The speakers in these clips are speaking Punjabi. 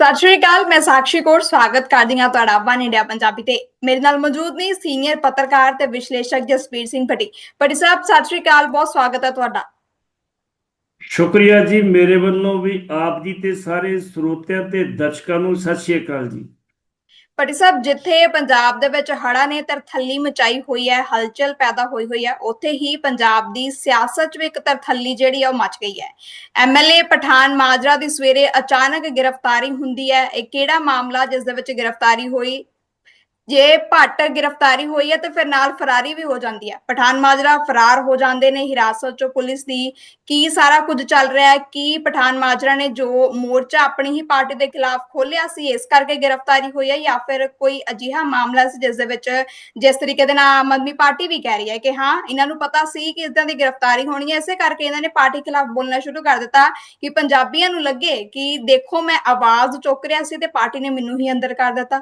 ਸਤਿ ਸ਼੍ਰੀ ਅਕਾਲ, ਮੈਂ ਸਾਕਸ਼ੀ ਕੌਰ, ਸਵਾਗਤ ਕਰਦੀ ਹਾਂ ਤੁਹਾਡਾ ਵਨ ਇੰਡੀਆ ਪੰਜਾਬੀ ਤੇ। ਮੇਰੇ ਨਾਲ ਮੌਜੂਦ ਨੇ ਸੀਨੀਅਰ ਪੱਤਰਕਾਰ ਤੇ ਵਿਸ਼ਲੇਸ਼ਕ ਜਸਪੀਰ ਸਿੰਘ ਭੱਟੀ। ਭੱਟੀ ਸਾਹਿਬ, ਸਤਿ ਸ਼੍ਰੀ ਅਕਾਲ, ਬਹੁਤ ਸਵਾਗਤ ਹੈ ਤੁਹਾਡਾ। ਸ਼ੁਕਰੀਆ ਜੀ, ਮੇਰੇ ਵੱਲੋਂ ਵੀ ਆਪ ਜੀ ਤੇ ਸਾਰੇ ਸਰੋਤਿਆਂ ਤੇ ਦਰਸ਼ਕਾਂ ਨੂੰ ਸਤਿ ਸ਼੍ਰੀ ਅਕਾਲ ਜੀ। ਭੱਟੀ ਸਾਹਿਬ, ਜਿੱਥੇ ਪੰਜਾਬ ਦੇ ਵਿੱਚ ਹੜ੍ਹਾਂ ਨੇ ਤਰਥੱਲੀ ਮਚਾਈ ਹੋਈ ਹੈ, ਹਲਚਲ ਪੈਦਾ ਹੋਈ ਹੋਈ ਹੈ, ਉੱਥੇ ਹੀ ਪੰਜਾਬ ਦੀ ਸਿਆਸਤ 'ਚ ਵੀ ਇੱਕ ਤਰਥੱਲੀ ਜਿਹੜੀ ਹੈ ਉਹ ਮਚ ਗਈ ਹੈ। ਐਮਐਲਏ ਪਠਾਨ ਮਾਜਰਾ ਦੀ ਸਵੇਰੇ ਅਚਾਨਕ ਗ੍ਰਿਫਤਾਰੀ ਹੁੰਦੀ ਹੈ। ਇਹ ਕਿਹੜਾ ਮਾਮਲਾ ਜਿਸ ਦੇ ਵਿੱਚ ਗ੍ਰਿਫਤਾਰੀ ਹੋਈ? ਜੇ ਭੱਟ ਗ੍ਰਿਫਤਾਰੀ ਹੋਈ ਹੈ ਤੇ ਫਿਰ ਨਾਲ ਫਰਾਰੀ ਵੀ ਹੋ ਜਾਂਦੀ ਹੈ। ਪਠਾਨ ਮਾਜਰਾ ਫਰਾਰ ਹੋ ਜਾਂਦੇ ਨੇ ਹਿਰਾਸਤ 'ਚੋਂ ਪੁਲਿਸ ਦੀ। ਕੀ ਸਾਰਾ ਕੁਝ ਚੱਲ ਰਿਹਾ ਹੈ? ਕੀ ਪਠਾਨ ਮਾਜਰਾ ਨੇ ਜੋ ਮੋਰਚਾ ਆਪਣੀ ਹੀ ਪਾਰਟੀ ਦੇ ਖਿਲਾਫ ਖੋਲਿਆ ਸੀ, ਇਸ ਕਰਕੇ ਗ੍ਰਿਫਤਾਰੀ ਹੋਈ ਹੈ ਜਾਂ ਫਿਰ ਕੋਈ ਅਜਿਹਾ ਮਾਮਲਾ ਸੀ ਜਿਸ ਦੇ ਵਿੱਚ ਜਿਸ ਤਰੀਕੇ ਦੇ ਨਾਲ ਆਮ ਆਦਮੀ ਪਾਰਟੀ ਵੀ ਕਹਿ ਰਹੀ ਹੈ ਕਿ ਹਾਂ, ਇਹਨਾਂ ਨੂੰ ਪਤਾ ਸੀ ਕਿ ਇਦਾਂ ਦੀ ਗ੍ਰਿਫਤਾਰੀ ਹੋਣੀ ਹੈ, ਇਸੇ ਕਰਕੇ ਇਹਨਾਂ ਨੇ ਪਾਰਟੀ ਖਿਲਾਫ ਬੋਲਣਾ ਸ਼ੁਰੂ ਕਰ ਦਿੱਤਾ ਕਿ ਪੰਜਾਬੀਆਂ ਨੂੰ ਲੱਗੇ ਕਿ ਦੇਖੋ ਮੈਂ ਆਵਾਜ਼ ਚੁੱਕ ਰਿਹਾ ਸੀ ਤੇ ਪਾਰਟੀ ਨੇ ਮੈਨੂੰ ਹੀ ਅੰਦਰ ਕਰ ਦਿੱਤਾ।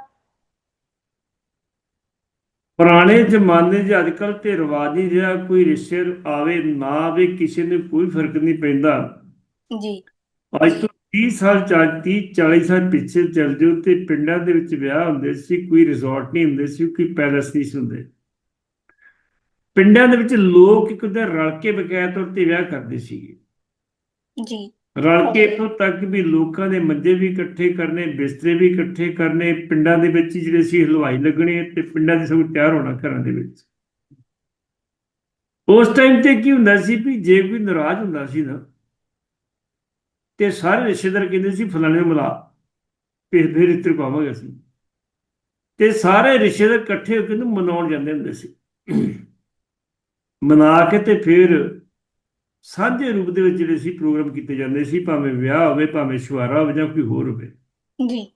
ਪੁਰਾਣੇ ਜ਼ਮਾਨੇ 'ਚ ਅੱਜਕੱਲ ਤੇ ਰਿਵਾਜ ਜਿਹੜਾ ਕੋਈ ਰਿਸ਼ਤੇ ਆਵੇ ਨਾ ਆਵੇ ਕਿਸੇ ਨੂੰ ਕੋਈ ਫ਼ਰਕ ਨਹੀਂ ਪੈਂਦਾ। ਜੀ। ਅੱਜ ਤੋਂ 30 ਸਾਲ 30 40 ਸਾਲ ਪਿੱਛੇ ਚੱਲ ਜਾਓ ਤੇ ਪਿੰਡਾਂ ਦੇ ਵਿੱਚ ਵਿਆਹ ਹੁੰਦੇ ਸੀ ਕੋਈ ਰਿਜ਼ੋਰਟ ਨਹੀਂ ਹੁੰਦੇ ਸੀ ਕੋਈ ਪੈਲਸ ਨਹੀਂ ਸੀ ਹੁੰਦੇ। ਪਿੰਡਾਂ ਦੇ ਵਿੱਚ ਲੋਕ ਇੱਕ ਦੂਜੇ ਰਲ ਕੇ ਬਕਾਇਆ ਤੌਰ ਤੇ ਵਿਆਹ ਕਰਦੇ ਸੀਗੇ। ਜੀ। ਰਲ ਕੇ ਇੱਥੋਂ ਤੱਕ ਵੀ ਲੋਕਾਂ ਦੇ ਮੰਜੇ ਵੀ ਇਕੱਠੇ ਕਰਨੇ, ਬਿਸਤਰੇ ਵੀ ਇਕੱਠੇ ਕਰਨੇ, ਪਿੰਡਾਂ ਦੇ ਵਿੱਚ ਜਿਹੜੇ ਸੀ ਹਲਵਾਈ ਲੱਗਣੇ ਤੇ ਪਿੰਡਾਂ ਦੇ ਸਭ ਤਿਆਰ ਹੋਣਾ ਘਰਾਂ ਦੇ ਵਿੱਚ। ਉਸ ਟਾਈਮ ਤੇ ਕੀ ਹੁੰਦਾ ਸੀ ਵੀ ਜੇ ਕੋਈ ਨਾਰਾਜ਼ ਹੁੰਦਾ ਸੀ ਨਾ, ਤੇ ਸਾਰੇ ਰਿਸ਼ਤੇਦਾਰ ਕਹਿੰਦੇ ਸੀ, ਫਲਾਣੇ ਨੂੰ ਮਿਲਾ, ਫਿਰ ਫਿਰ ਇੱਧਰ ਪਾਵਾਂਗੇ ਅਸੀਂ। ਤੇ ਸਾਰੇ ਰਿਸ਼ਤੇਦਾਰ ਇਕੱਠੇ ਹੋ ਕੇ ਨੂੰ ਮਨਾਉਣ ਜਾਂਦੇ ਹੁੰਦੇ ਸੀ। ਮਨਾ ਕੇ ਤੇ ਫਿਰ ਸਾਂਝੇ ਰੂਪ ਦੇ ਵਿੱਚ ਜਿਹੜੇ ਸੀ ਪ੍ਰੋਗਰਾਮ ਕੀਤੇ ਜਾਂਦੇ ਸੀ ਭਾਵੇਂ ਵਿਆਹ ਹੋਵੇ ਭਾਵੇਂ ਸ਼ੁਹਾਰਾ ਹੋਵੇ ਜਾਂ ਕੋਈ ਹੋਰ ਹੋਵੇ। ਜੀ।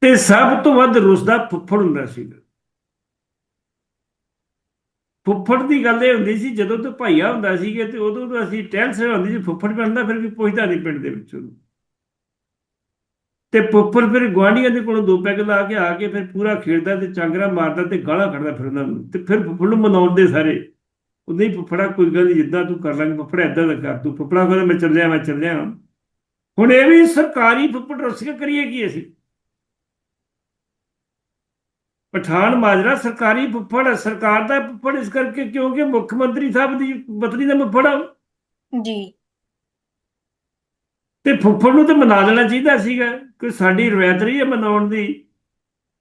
ਤੇ ਸਭ ਤੋਂ ਵੱਧ ਰੁੱਸਦਾ ਫੁੱਫੜ ਹੁੰਦਾ ਸੀ ਫੁੱਫੜ ਦੀ ਗੱਲ ਇਹ ਹੁੰਦੀ ਸੀ ਜਦੋਂ ਤੋਂ ਭਾਈਆ ਹੁੰਦਾ ਸੀਗੇ ਤੇ ਉਦੋਂ ਤੋਂ ਅਸੀਂ ਟੈਨਸ਼ਨ ਹੁੰਦੀ ਸੀ ਫੁੱਫੜ ਬਣਦਾ ਫਿਰ ਵੀ ਪੁੱਛਦਾ ਨਹੀਂ ਪਿੰਡ ਦੇ ਵਿੱਚ ਉਹਨੂੰ। ਤੇ ਫੁੱਫੜ ਫਿਰ ਗੁਆਂਢੀਆਂ ਦੇ ਕੋਲੋਂ ਦੋ ਪੈਗ ਲਾ ਕੇ ਆ ਕੇ ਫਿਰ ਪੂਰਾ ਖੇਡਦਾ ਤੇ ਚਾਂਗਰਾ ਮਾਰਦਾ ਤੇ ਗਾਲਾਂ ਕੱਢਦਾ ਫਿਰ ਉਹਨਾਂ ਨੂੰ। ਤੇ ਫਿਰ ਫੁੱਫੜ ਨੂੰ ਮਨਾਉਂਦੇ ਸਾਰੇ। ਉਹ ਨਹੀਂ ਫੁੱਫੜਾ ਕੋਈ ਗੱਲ ਜਿੱਦਾਂ ਤੂੰ ਕਰ ਲਾਂਗੇ ਫੁੱਫੜਾ ਏਦਾਂ ਦਾ ਕਰ ਤੂੰ ਫੁੱਫੜਾ ਕਹਿੰਦਾ ਮੈਂ ਚੱਲਿਆ ਮੈਂ ਚੱਲਿਆ। ਹੁਣ ਇਹ ਵੀ ਸਰਕਾਰੀ ਫੁੱਫੜ ਰੁੱਸ ਕੇ ਕਰੀਏ ਕੀ ਅਸੀਂ? ਪਠਾਨ ਮਾਜਰਾ ਸਰਕਾਰੀ ਫੁੱਫੜ ਸਰਕਾਰ ਦਾ ਫੁੱਫੜ ਇਸ ਕਰਕੇ ਕਿਉਂਕਿ ਮੁੱਖ ਮੰਤਰੀ ਸਾਹਿਬ ਦੀ ਪਤਨੀ ਦਾ ਫੁੱਫੜ ਆ। ਜੀ। ਤੇ ਫੁੱਫੜ ਨੂੰ ਤੇ ਮਨਾ ਲੈਣਾ ਚਾਹੀਦਾ ਸੀਗਾ ਕਿ ਸਾਡੀ ਰਵਾਇਤ ਰਹੀ ਹੈ ਮਨਾਉਣ ਦੀ।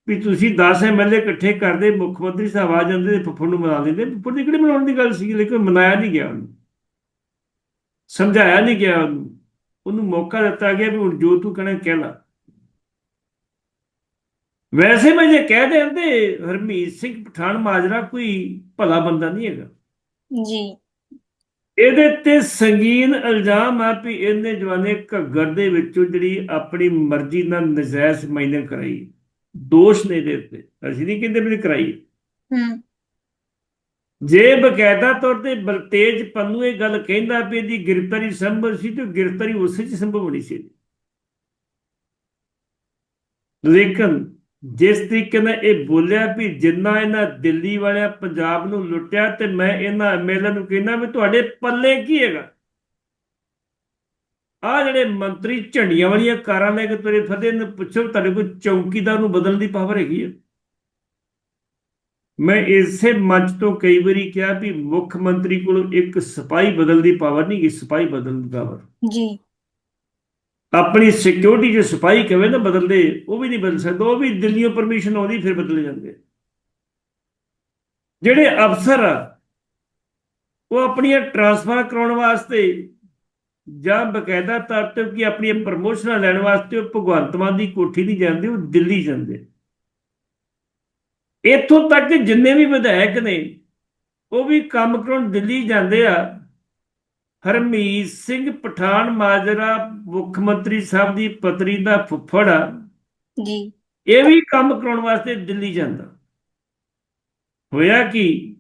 ਵੀ ਤੁਸੀਂ 10 ਐਮਐਲਏ ਇਕੱਠੇ ਕਰਦੇ ਮੁੱਖ ਮੰਤਰੀ ਸਾਹਿਬ ਆ ਜਾਂਦੇ ਤੇ ਫੁੱਫੜ ਨੂੰ ਮਨਾ ਲੈਂਦੇ ਫੁੱਫੜ ਦੀ ਕਿਹੜੀ ਮਨਾਉਣ ਦੀ ਗੱਲ ਸੀ? ਲੇਕਿਨ ਮਨਾਇਆ ਨਹੀਂ ਗਿਆ ਉਹਨੂੰ। ਸਮਝਾਇਆ ਨਹੀਂ ਗਿਆ ਉਹਨੂੰ। ਉਹਨੂੰ ਮੌਕਾ ਦਿੱਤਾ ਗਿਆ ਵੀ ਹੁਣ ਜੋ ਤੂੰ ਕਹਿਣਾ ਕਹਿ ਲਾ। ਵੈਸੇ ਮੈਂ ਜੇ ਕਹਿ ਦੇ ਤੇ ਹਰਮੀਤ ਸਿੰਘ ਪਠਾਨ ਮਾਜਰਾ ਕੋਈ ਭਲਾ ਬੰਦਾ ਨਹੀਂ ਹੈਗਾ। ਜੀ। ਇਹਦੇ ਤੇ ਸੰਗੀਨ ਇਲਜ਼ਾਮ ਆ ਵੀ ਇਹਨੇ ਜਵਾਨੇ ਘੱਗਰ ਦੇ ਵਿੱਚੋਂ ਜਿਹੜੀ ਆਪਣੀ ਮਰਜ਼ੀ ਨਾਲ ਨਜਾਇਜ਼ ਮਾਈਨਿੰਗ ਕਰਾਈ। ਦੋਸ਼ ਨੇ ਇਹਦੇ ਉੱਤੇ। ਅਸੀਂ ਨਹੀਂ ਕਹਿੰਦੇ ਵੀ ਕਰਾਈ ਹੂੰ। ਜੇ ਬਕਾਇਦਾ ਤੌਰ ਤੇ ਬਲਤੇਜ ਪੰਨੂ ਇਹ ਗੱਲ ਕਹਿੰਦਾ ਵੀ ਇਹਦੀ ਗ੍ਰਿਫਤਾਰੀ ਸੰਭਵ ਸੀ ਤੇ ਗ੍ਰਿਫਤਾਰੀ ਉਸੇ ਚ ਸੰਭਵ ਹੋਣੀ ਸੀ ਲੇਕਿਨ ਜਿਸ ਤਰੀਕੇ ਨਾਲ ਇਹ ਬੋਲਿਆ ਵੀ ਜਿੰਨਾ ਇਹਨਾਂ ਦਿੱਲੀ ਵਾਲਿਆਂ ਪੰਜਾਬ ਨੂੰ ਲੁੱਟਿਆ ਤੇ ਮੈਂ ਇਹਨਾਂ ਐਮਐਲਏ ਨੂੰ ਕਹਿੰਦਾ ਵੀ ਤੁਹਾਡੇ ਪੱਲੇ ਕੀ ਹੈਗਾ? ਆ ਜਿਹੜੇ ਮੰਤਰੀ ਝੰਡੀਆਂ ਵਾਲੀਆਂ ਕਾਰਾਂ ਲੈ ਕੇ ਤੁਰੇ ਫਿਰਦੇ ਨੇ ਪੁੱਛੋ ਤੁਹਾਡੇ ਕੋਲ ਚੌਕੀਦਾਰ ਨੂੰ ਬਦਲਣ ਦੀ ਪਾਵਰ ਹੈਗੀ ਹੈ ਮੈਂ ਇਸੇ ਮੰਚ ਤੋਂ ਕਈ ਵਾਰੀ ਕਿਹਾ ਵੀ ਮੁੱਖ ਮੰਤਰੀ ਕੋਲ ਇੱਕ ਸਿਪਾਹੀ ਬਦਲਣ ਦੀ ਪਾਵਰ ਨਹੀਂ ਕਿ ਸਿਪਾਹੀ ਬਦਲਣ ਦੀ ਪਾਵਰ। ਜੀ। ਆਪਣੀ ਸਿਕਿਉਰਿਟੀ ਜੇ ਸਿਪਾਹੀ ਕਹੇ ਨਾ ਬਦਲਦੇ ਉਹ ਵੀ ਨਹੀਂ ਬਦਲ ਸਕਦਾ ਉਹ ਵੀ ਦਿੱਲੀੋਂ ਪਰਮਿਸ਼ਨ ਆਉਂਦੀ ਫਿਰ ਬਦਲ ਜਾਂਦੇ। ਜਿਹੜੇ ਅਫਸਰ ਆ ਉਹ ਆਪਣੀਆਂ ਟ੍ਰਾਂਸਫਰ ਕਰਾਉਣ ਵਾਸਤੇ ਜਾਂ ਬਕਾਇਦਾ ਤੌਰ ਤੇ ਕਿ ਆਪਣੀਆਂ ਪ੍ਰਮੋਸ਼ਨਾਂ ਲੈਣ ਵਾਸਤੇ ਉਹ ਭਗਵੰਤ ਮਾਨ ਦੀ ਕੋਠੀ ਨਹੀਂ ਜਾਂਦੇ ਉਹ ਦਿੱਲੀ ਜਾਂਦੇ। ਇੱਥੋਂ ਤੱਕ ਜਿੰਨੇ ਵੀ ਵਿਧਾਇਕ ਨੇ ਉਹ ਵੀ ਕੰਮ ਕਰਾਉਣ ਦਿੱਲੀ ਜਾਂਦੇ ਆ। ਹਰਮੀਤ ਸਿੰਘ ਪਠਾਨ ਮਾਜਰਾ ਮੁੱਖ ਮੰਤਰੀ ਸਾਹਿਬ ਦੀ ਪਤਨੀ ਦਾ ਫੁੱਫੜ ਆ। ਜੀ। ਇਹ ਵੀ ਕੰਮ ਕਰਾਉਣ ਵਾਸਤੇ ਦਿੱਲੀ ਜਾਂਦਾ। ਹੋਇਆ ਕਿ?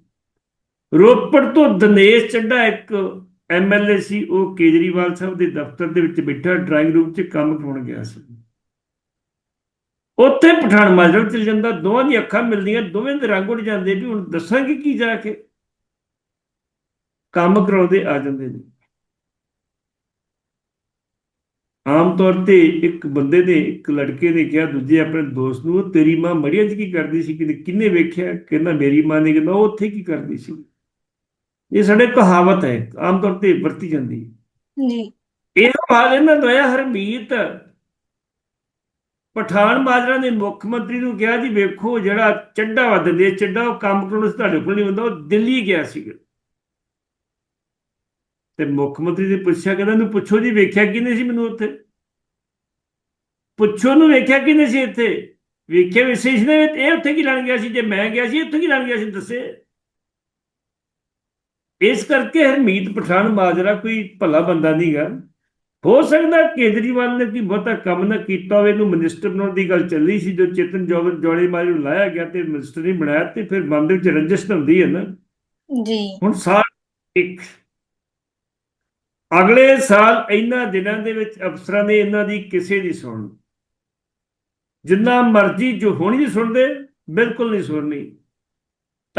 ਰੋਪੜ ਤੋਂ ਦਿਨੇਸ਼ ਚੱਡਾ ਇੱਕ ਐਮਐਲਏ ਸੀ, ਉਹ ਕੇਜਰੀਵਾਲ ਸਾਹਿਬ ਦੇ ਦਫ਼ਤਰ ਦੇ ਵਿੱਚ ਬੈਠਾ, ਡਰਾਇੰਗ ਰੂਮ 'ਚ ਕੰਮ ਕਰਾਉਣ ਗਿਆ ਸੀ। ਉੱਥੇ ਪਠਾਨ ਮਾਜਰਾ ਚਲ ਜਾਂਦਾ, ਦੋਵਾਂ ਦੀਆਂ ਅੱਖਾਂ ਮਿਲਦੀਆਂ, ਦੋਵੇਂ ਦੇ ਰੰਗ ਉੱਡ ਜਾਂਦੇ ਵੀ ਹੁਣ ਦੱਸਾਂਗੇ ਕੀ ਜਾ ਕੇ। ਕੰਮ ਕਰਾਉਂਦੇ ਆ ਜਾਂਦੇ ਨੇ। ਆਮ ਤੌਰ ਤੇ ਇੱਕ ਬੰਦੇ ਨੇ, ਇੱਕ ਲੜਕੇ ਨੇ ਕਿਹਾ, ਦੂਜੇ ਆਪਣੇ ਦੋਸਤ ਨੂੰ, ਤੇਰੀ ਮਾਂ ਮੜੀਆਂ 'ਚ ਕੀ ਕਰਦੀ ਸੀ? ਕਿ ਕਿੰਨੇ ਵੇਖਿਆ? ਕਹਿੰਦਾ, ਮੇਰੀ ਮਾਂ ਨੇ ਕਹਿੰਦਾ ਉਹ ਉੱਥੇ ਕੀ ਕਰਦੀ ਸੀ? ਇਹ ਸਾਡੇ ਕਹਾਵਤ ਹੈ ਆਮ ਤੌਰ ਤੇ ਵਰਤੀ ਜਾਂਦੀ ਜੀ। ਇਹ ਹਾਲ ਇਹਨਾਂ ਦਾ ਹੋਇਆ ਹਰਮੀਤ ਪਠਾਨ ਮਾਜਰਾ ਨੇ ਮੁੱਖ ਮੰਤਰੀ ਨੂੰ ਕਿਹਾ ਜੀ ਵੇਖੋ ਜਿਹੜਾ ਚੱਡਾ ਵਾ ਦਿੰਦੇ ਚੱਡਾ ਉਹ ਕੰਮ ਕਰਨ ਵਾਸਤੇ ਤੁਹਾਡੇ ਕੋਲ ਨਹੀਂ ਹੁੰਦਾ ਉਹ ਦਿੱਲੀ ਗਿਆ ਸੀਗਾ। ਤੇ ਮੁੱਖ ਮੰਤਰੀ ਨੇ ਪੁੱਛਿਆ ਕਹਿੰਦਾ ਨੂੰ ਪੁੱਛੋ ਜੀ ਵੇਖਿਆ ਕਿਹਨੇ ਸੀ ਮੈਨੂੰ ਉੱਥੇ? ਪੁੱਛੋ ਨੂੰ ਵੇਖਿਆ ਕਿਹਨੇ ਸੀ ਇੱਥੇ? ਵੇਖਿਆ ਵਿਸ਼ੇਸ਼ ਨੇ ਇਹ ਉੱਥੇ ਕੀ ਲੈਣ ਗਿਆ ਸੀ? ਜੇ ਮੈਂ ਗਿਆ ਸੀ ਇੱਥੇ ਕੀ ਲੈਣ ਗਿਆ ਸੀ ਦੱਸੇ। ਇਸ ਕਰਕੇ ਹਰਮੀਤ ਪਠਾਨ ਮਾਜਰਾ ਕੋਈ ਭਲਾ ਬੰਦਾ ਨਹੀਂਗਾ ਹੋ ਸਕਦਾ ਕੇਜਰੀਵਾਲ ਨੇ ਕੋਈ ਬਹੁਤਾ ਕੰਮ ਨਾ ਕੀਤਾ ਹੋਵੇ ਇਹਨੂੰ ਮਿਨਿਸਟਰ ਬਣਾਉਣ ਦੀ ਗੱਲ ਚੱਲੀ ਸੀ ਜੋ ਚੇਤਨ ਜੋਗਨ ਜੋੜੇ ਮਾਜੂ ਨੂੰ ਲਾਇਆ ਗਿਆ ਤੇ ਮਿਨਿਸਟਰ ਨਹੀਂ ਬਣਾਇਆ ਤੇ ਫਿਰ ਮਨ ਦੇ ਵਿੱਚ ਰੰਜਿਸ਼ ਹੁੰਦੀ ਹੈ ਨਾ। ਜੀ। ਹੁਣ ਸਾਲ ਇੱਕ। ਅਗਲੇ ਸਾਲ ਇਹਨਾਂ ਦਿਨਾਂ ਦੇ ਵਿੱਚ ਅਫਸਰਾਂ ਨੇ ਇਹਨਾਂ ਦੀ ਕਿਸੇ ਦੀ ਸੁਣਨੀ। ਜਿੰਨਾ ਮਰਜ਼ੀ ਜੋ ਹੋਣੀ ਸੁਣਦੇ ਬਿਲਕੁਲ ਨਹੀਂ ਸੁਣਨੀ।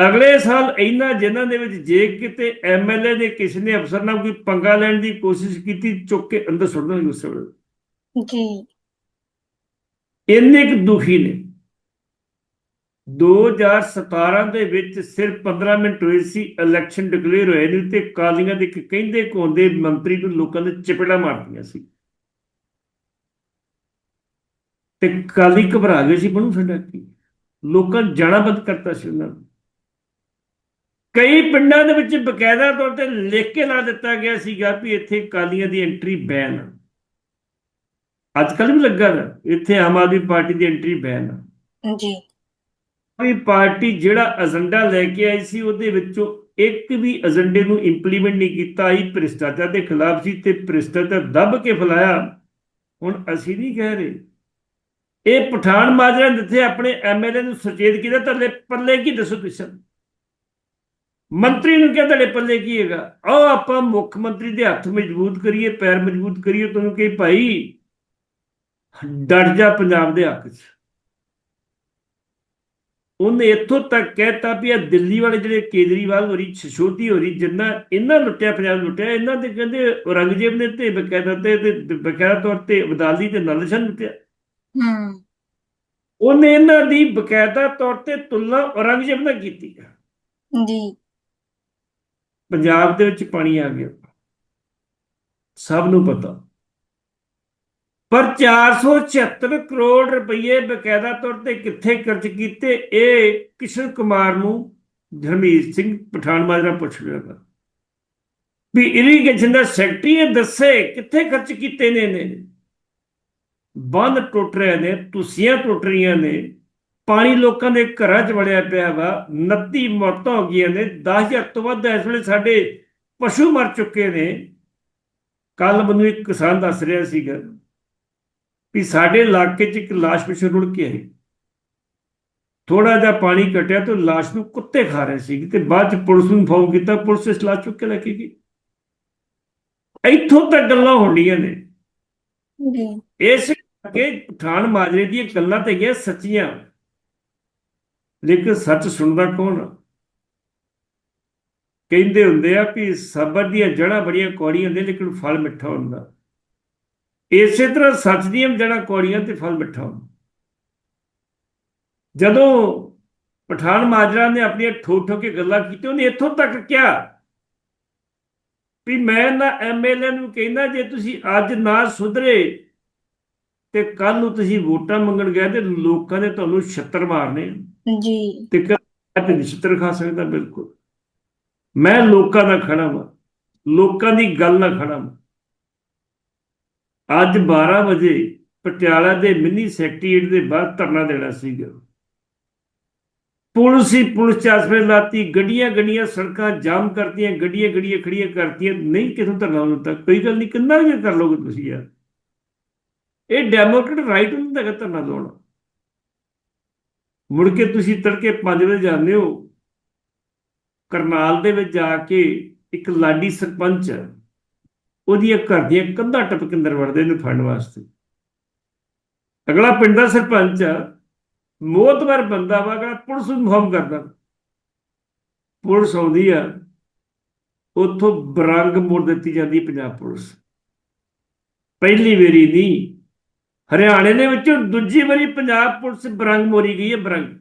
ਅਗਲੇ ਸਾਲ ਇਹਨਾਂ ਜਿਨ੍ਹਾਂ ਦੇ ਵਿੱਚ ਜੇ ਕਿਤੇ ਐਮਐਲਏ ਦੇ ਕਿਸੇ ਨੇ ਅਫਸਰ ਨਾਲ ਕੋਈ ਪੰਗਾ ਲੈਣ ਦੀ ਕੋਸ਼ਿਸ਼ ਕੀਤੀ ਚੁੱਕ ਕੇ ਅੰਦਰ ਸੁੱਟ ਦੇਣਗੇ ਉਸੇ ਵੇਲੇ। ਜੀ। ਇੰਨੇ ਕੁ ਦੁਖੀ ਨੇ। 2017 ਦੇ ਵਿੱਚ ਸਿਰਫ 15 ਮਿੰਟ ਹੋਏ ਸੀ ਇਲੈਕਸ਼ਨ ਡਿਕਲੇਅਰ ਹੋਏ ਨੇ ਤੇ ਕਾਲੀਆਂ ਦੇ ਕਹਿੰਦੇ ਕੋਂਦੇ ਮੰਤਰੀ ਨੂੰ ਲੋਕਾਂ ਨੇ ਚਪੇੜਾ ਮਾਰਦੀਆਂ ਸੀ। ਤੇ ਕਾਲੀ ਘਬਰਾ ਗਏ ਸੀ ਬਣੂ ਸਾਡਾ ਕੀ? ਲੋਕਾਂ ਨੇ ਜਾਣਾ ਬੰਦ ਕਰਤਾ ਸੀ ਉਹਨਾਂ ਨੂੰ। ਕਈ ਪਿੰਡਾਂ ਦੇ ਵਿੱਚ ਬਕਾਇਦਾ ਤੌਰ ਤੇ ਲਿਖ ਕੇ ਲਾ ਦਿੱਤਾ ਗਿਆ ਸੀਗਾ ਵੀ ਇੱਥੇ ਕਾਲੀਆਂ ਦੀ ਐਂਟਰੀ ਬੈਨ ਅੱਜ ਕੱਲ੍ਹ ਵੀ ਲੱਗਾ ਨਾ ਇੱਥੇ ਆਮ ਆਦਮੀ ਪਾਰਟੀ ਦੀ ਐਂਟਰੀ ਬੈਨ ਜੀ। ਵੀ ਪਾਰਟੀ ਜਿਹੜਾ ਏਜੰਡਾ ਲੈ ਕੇ ਆਈ ਸੀ ਉਹਦੇ ਵਿੱਚੋਂ ਇੱਕ ਵੀ ਏਜੰਡੇ ਨੂੰ ਇੰਪਲੀਮੈਂਟ ਨਹੀਂ ਕੀਤਾ ਹੀ ਭ੍ਰਿਸ਼ਟਾਚਾਰ ਦੇ ਖਿਲਾਫ ਸੀ ਤੇ ਭ੍ਰਿਸ਼ਟਾਚਾਰ ਦੱਬ ਕੇ ਫੈਲਾਇਆ। ਹੁਣ ਅਸੀਂ ਨਹੀਂ ਕਹਿ ਰਹੇ। ਇਹ ਪਠਾਨ ਮਾਜਰਾ ਦਿੱਤੇ ਆਪਣੇ ਐਮਐਲਏ ਨੂੰ ਸੁਚੇਤ ਕੀਤਾ ਤੁਹਾਡੇ ਪੱਲੇ ਕੀ ਦੱਸੋ ਤੁਸੀਂ ਮੰਤਰੀ ਨੂੰ ਕਿਹਾ ਤੁਹਾਡੇ ਪੱਲੇ ਕੀ ਹੈਗਾ? ਆਓ ਆਪਾਂ ਮੁੱਖ ਮੰਤਰੀ ਦੇ ਹੱਥ ਮਜ਼ਬੂਤ ਕਰੀਏ ਪੈਰ ਮਜ਼ਬੂਤ ਕਰੀਏ ਤੁਹਾਨੂੰ ਕਹੀ ਭਾਈ ਡਟ ਜਾ ਪੰਜਾਬ ਦੇ ਹੱਕ 'ਚ। ਉਹਨੇ ਇੱਥੋਂ ਤੱਕ ਕਹਿਤਾ ਵੀ ਇਹ ਦਿੱਲੀ ਵਾਲੇ ਜਿਹੜੇ ਕੇਜਰੀਵਾਲ ਹੋਰੀ ਸ਼ਸ਼ੋਤੀ ਹੋਰੀ ਜਿੰਨਾ ਇਹਨਾਂ ਲੁੱਟਿਆ ਪੰਜਾਬ ਲੁੱਟਿਆ ਇਹਨਾਂ ਦੇ ਕਹਿੰਦੇ ਔਰੰਗਜ਼ੇਬ ਨੇ ਤੇ ਬਕਾਇਦਾ ਤੇ ਬਕਾਇਦਾ ਤੌਰ ਤੇ ਅਬਦਾਲੀ ਤੇ ਨਲਸ਼ਨ ਲੁੱਟਿਆ। ਹੂੰ। ਉਹਨੇ ਇਹਨਾਂ ਦੀ ਬਕਾਇਦਾ ਤੌਰ ਤੇ ਤੁਲਨਾ ਔਰੰਗਜ਼ੇਬ ਨਾਲ ਕੀਤੀ ਜੀ। ਪੰਜਾਬ ਦੇ ਵਿੱਚ ਪਾਣੀ ਆ ਗਿਆ। ਸਭ ਨੂੰ ਪਤਾ। ਪਰ 476 ਕਰੋੜ ਰੁਪਏ ਬਕਾਇਦਾ ਤੌਰ ਤੇ ਕਿੱਥੇ ਖਰਚ ਕੀਤੇ, ਇਹ ਕਿਸ਼ਨ ਕੁਮਾਰ ਨੂੰ ਧਰਮੀਤ ਸਿੰਘ ਪਠਾਨ ਮਾਜਰਾ ਪੁੱਛ ਰਿਹਾ ਵਾ ਵੀ ਇਰੀਗੇਸ਼ਨ ਦਾ ਸੈਕਟਰੀ ਦੱਸੇ ਕਿੱਥੇ ਖਰਚ ਕੀਤੇ ਨੇ ਨੇ ਬੰਦ ਟੁੱਟ ਰਹੇ ਨੇ ਤੁਸੀਆਂ ਟੁੱਟ ਰਹੀਆਂ ਨੇ। ਪਾਣੀ ਲੋਕਾਂ ਦੇ ਘਰਾਂ 'ਚ ਵੜਿਆ ਪਿਆ ਵਾ 29 ਮੌਤਾਂ ਹੋ ਗਈਆਂ ਨੇ 10000 ਤੋਂ ਵੱਧ ਇਸ ਵੇਲੇ ਸਾਡੇ ਪਸ਼ੂ ਮਰ ਚੁੱਕੇ ਨੇ। ਕੱਲ ਮੈਨੂੰ ਇੱਕ ਕਿਸਾਨ ਦੱਸ ਰਿਹਾ ਸੀਗਾ ਵੀ ਸਾਡੇ ਇਲਾਕੇ 'ਚ ਇੱਕ ਲਾਸ਼ ਪਿਛੇ ਰੁੜ ਕੇ ਆਈ। ਥੋੜਾ ਜਿਹਾ ਪਾਣੀ ਘਟਿਆ ਤਾਂ ਲਾਸ਼ ਨੂੰ ਕੁੱਤੇ ਖਾ ਰਹੇ ਸੀ ਤੇ ਬਾਅਦ 'ਚ ਪੁਲਿਸ ਨੂੰ ਫੋਨ ਕੀਤਾ ਪੁਲਿਸ ਇਸ ਲਾਸ਼ ਚੁੱਕ ਕੇ ਲੈ ਕੇ ਗਈ। ਇੱਥੋਂ ਤੱਕ ਗੱਲਾਂ ਹੋਣੀਆਂ ਨੇ। ਜੀ। ਇਸ ਕਰਕੇ ਪਠਾਨ ਮਾਜਰੇ ਦੀਆਂ ਗੱਲਾਂ ਤੇ ਗਿਆ ਸੱਚੀਆਂ। ਲੇਕਿਨ ਸੱਚ ਸੁਣਦਾ ਕੌਣ ਕਹਿੰਦੇ ਹੁੰਦੇ ਆ ਕਿ ਸਬਰ ਦੀਆਂ ਜੜ੍ਹਾਂ ਬੜੀਆਂ ਕੌੜੀਆਂ ਹੁੰਦੀਆਂ, ਲੇਕਿਨ ਫਲ ਮਿੱਠਾ ਹੁੰਦਾ। ਇਸੇ ਤਰ੍ਹਾਂ ਸੱਚ ਦੀਆਂ ਜੜ੍ਹਾਂ ਕੌੜੀਆਂ ਤੇ ਫਲ ਮਿੱਠਾ ਹੁੰਦਾ। ਜਦੋਂ ਪਠਾਨ ਮਾਜਰਾ ਨੇ ਆਪਣੀਆਂ ਠੋਠ ਠੋ ਕੇ ਗੱਲਾਂ ਕੀਤੀਆਂ, ਉਹਨੇ ਇੱਥੋਂ ਤੱਕ ਕਿਹਾ ਵੀ ਮੈਂ ਨਾ ਐਮਐਲਏ ਨੂੰ ਕਹਿੰਦਾ ਜੇ ਤੁਸੀਂ ਅੱਜ ਨਾ ਸੁਧਰੇ ਤੇ ਕੱਲ ਨੂੰ ਤੁਸੀਂ ਵੋਟਾਂ ਮੰਗਣ ਗਏ ਤੇ ਲੋਕਾਂ ਨੇ ਤੁਹਾਨੂੰ ਛੱਤਰ ਮਾਰਨੇ ਜੀ। ਤੇ ਕੱਲ ਤੇ ਖਾ ਸਕਦਾ, ਬਿਲਕੁਲ। ਮੈਂ ਲੋਕਾਂ ਦਾ ਖੜਾ ਵਾਂ। ਲੋਕਾਂ ਦੀ ਗੱਲ ਨਾਲ ਖੜਾ ਵਾਂ। ਅੱਜ 12 ਵਜੇ ਪਟਿਆਲਾ ਦੇ ਮਿੰਨੀ ਸੈਕਟਰੀਏਟ ਦੇ ਬਾਹਰ ਧਰਨਾ ਦੇਣਾ ਸੀਗਾ। ਪੁਲਿਸ ਹੀ ਪੁਲਿਸ ਚਾਸਪੇ ਲਾਤੀ ਗੱਡੀਆਂ ਗੱਡੀਆਂ ਸੜਕਾਂ ਜਾਮ ਕਰਤੀਆਂ ਗੱਡੀਆਂ ਗੱਡੀਆਂ ਖੜੀਆਂ ਕਰਤੀਆਂ। ਨਹੀਂ ਕਿਥੋਂ ਧਰਨਾ ਹੁੰਦਾ ਕੋਈ ਗੱਲ ਨਹੀਂ, ਕਿੰਨਾ ਵੀ ਕਰ ਲੋਗੇ ਤੁਸੀਂ ਯਾਰ? ਇਹ ਡੈਮੋਕ੍ਰੇਟ ਰਾਈਟ ਹੁੰਦਾ ਹੈ ਧਰਨਾ ਲਾਉਣਾ ਮੁੜ ਕੇ ਤੁਸੀਂ ਤੜਕੇ 5 ਵਜੇ ਜਾਂਦੇ ਹੋ, ਕਰਨਾਲ ਦੇ ਵਿੱਚ ਜਾ ਕੇ ਇੱਕ ਲਾਡੀ ਸਰਪੰਚ ਉਹਦੀਆਂ ਘਰ ਦੀਆਂ ਕੰਧਾਂ ਟੱਪ ਅੰਦਰ ਵੜਦੇ ਨੇ ਫੜਨ ਵਾਸਤੇ। ਅਗਲਾ ਪਿੰਡ ਦਾ ਸਰਪੰਚ ਆ ਮੋਤਬਰ ਬੰਦਾ ਵਾ, ਅਗਲਾ ਪੁਲਿਸ ਨੂੰ ਮੁਹੰਮ ਕਰਦਾ। ਪੁਲਿਸ ਆਉਂਦੀ ਆ, ਉੱਥੋਂ ਬਰੰਗ ਮੋੜ ਦਿੱਤੀ ਜਾਂਦੀ ਪੰਜਾਬ ਪੁਲਿਸ। ਪਹਿਲੀ ਵੇਰੀ ਨਹੀਂ ਹਰਿਆਣੇ ਦੇ ਵਿੱਚੋਂ ਦੂਜੀ ਵਾਰੀ ਪੰਜਾਬ ਪੁਲਿਸ ਬਰੰਗ ਮੋਰੀ ਗਈ ਹੈ ਬਰੰਗ।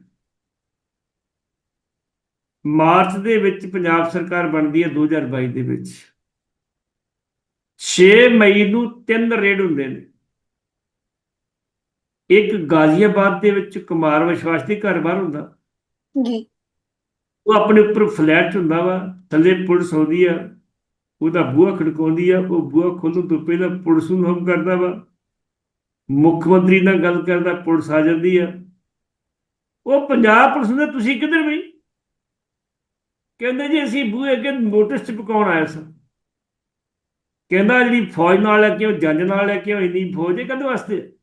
ਮਾਰਚ ਦੇ ਵਿੱਚ ਪੰਜਾਬ ਸਰਕਾਰ ਬਣਦੀ ਹੈ 2022 ਦੇ ਵਿੱਚ। 6 ਮਈ ਨੂੰ ਤਿੰਨ ਰੇਡ ਹੁੰਦੇ ਨੇ। ਇੱਕ ਗਾਜ਼ੀਆਬਾਦ ਦੇ ਵਿੱਚ ਕੁਮਾਰ ਵਿਸ਼ਵਾਸ ਦੇ ਘਰ ਬਾਹਰ ਹੁੰਦਾ। ਜੀ। ਉਹ ਆਪਣੇ ਉੱਪਰ ਫਲੈਟ ਹੁੰਦਾ ਵਾ ਥੱਲੇ ਪੁਲਿਸ ਆਉਂਦੀ ਆ ਉਹਦਾ ਬੂਹਾ ਖੜਕਾਉਂਦੀ ਆ ਉਹ ਬੂਹਾ ਖੋਲ੍ਹਣ ਤੋਂ ਪਹਿਲਾਂ ਪੁਲਿਸ ਨੂੰ ਹੁਕਮ ਕਰਦਾ ਵਾ ਮੁੱਖ ਮੰਤਰੀ ਨਾਲ ਗੱਲ ਕਰਦਾ ਪੁਲਿਸ ਆ ਜਾਂਦੀ ਆ। ਉਹ ਪੰਜਾਬ ਪੁਲਿਸ ਨੇ ਤੁਸੀਂ ਕਿੱਧਰ ਬਈ? ਕਹਿੰਦੇ ਜੀ ਅਸੀਂ ਬੂਹੇ ਅੱਗੇ ਨੋਟਿਸ ਚਪਕਾਉਣ ਆਏ ਸਾਂ। ਕਹਿੰਦਾ ਜਿਹੜੀ ਫੌਜ ਨਾਲ ਲੈ ਕੇ ਉਹ ਜੰਜ ਨਾਲ ਲੈ ਕੇ ਉਹ ਇੰਨੀ ਫੌਜ ਹੈ ਕਦੇ ਵਾਸਤੇ।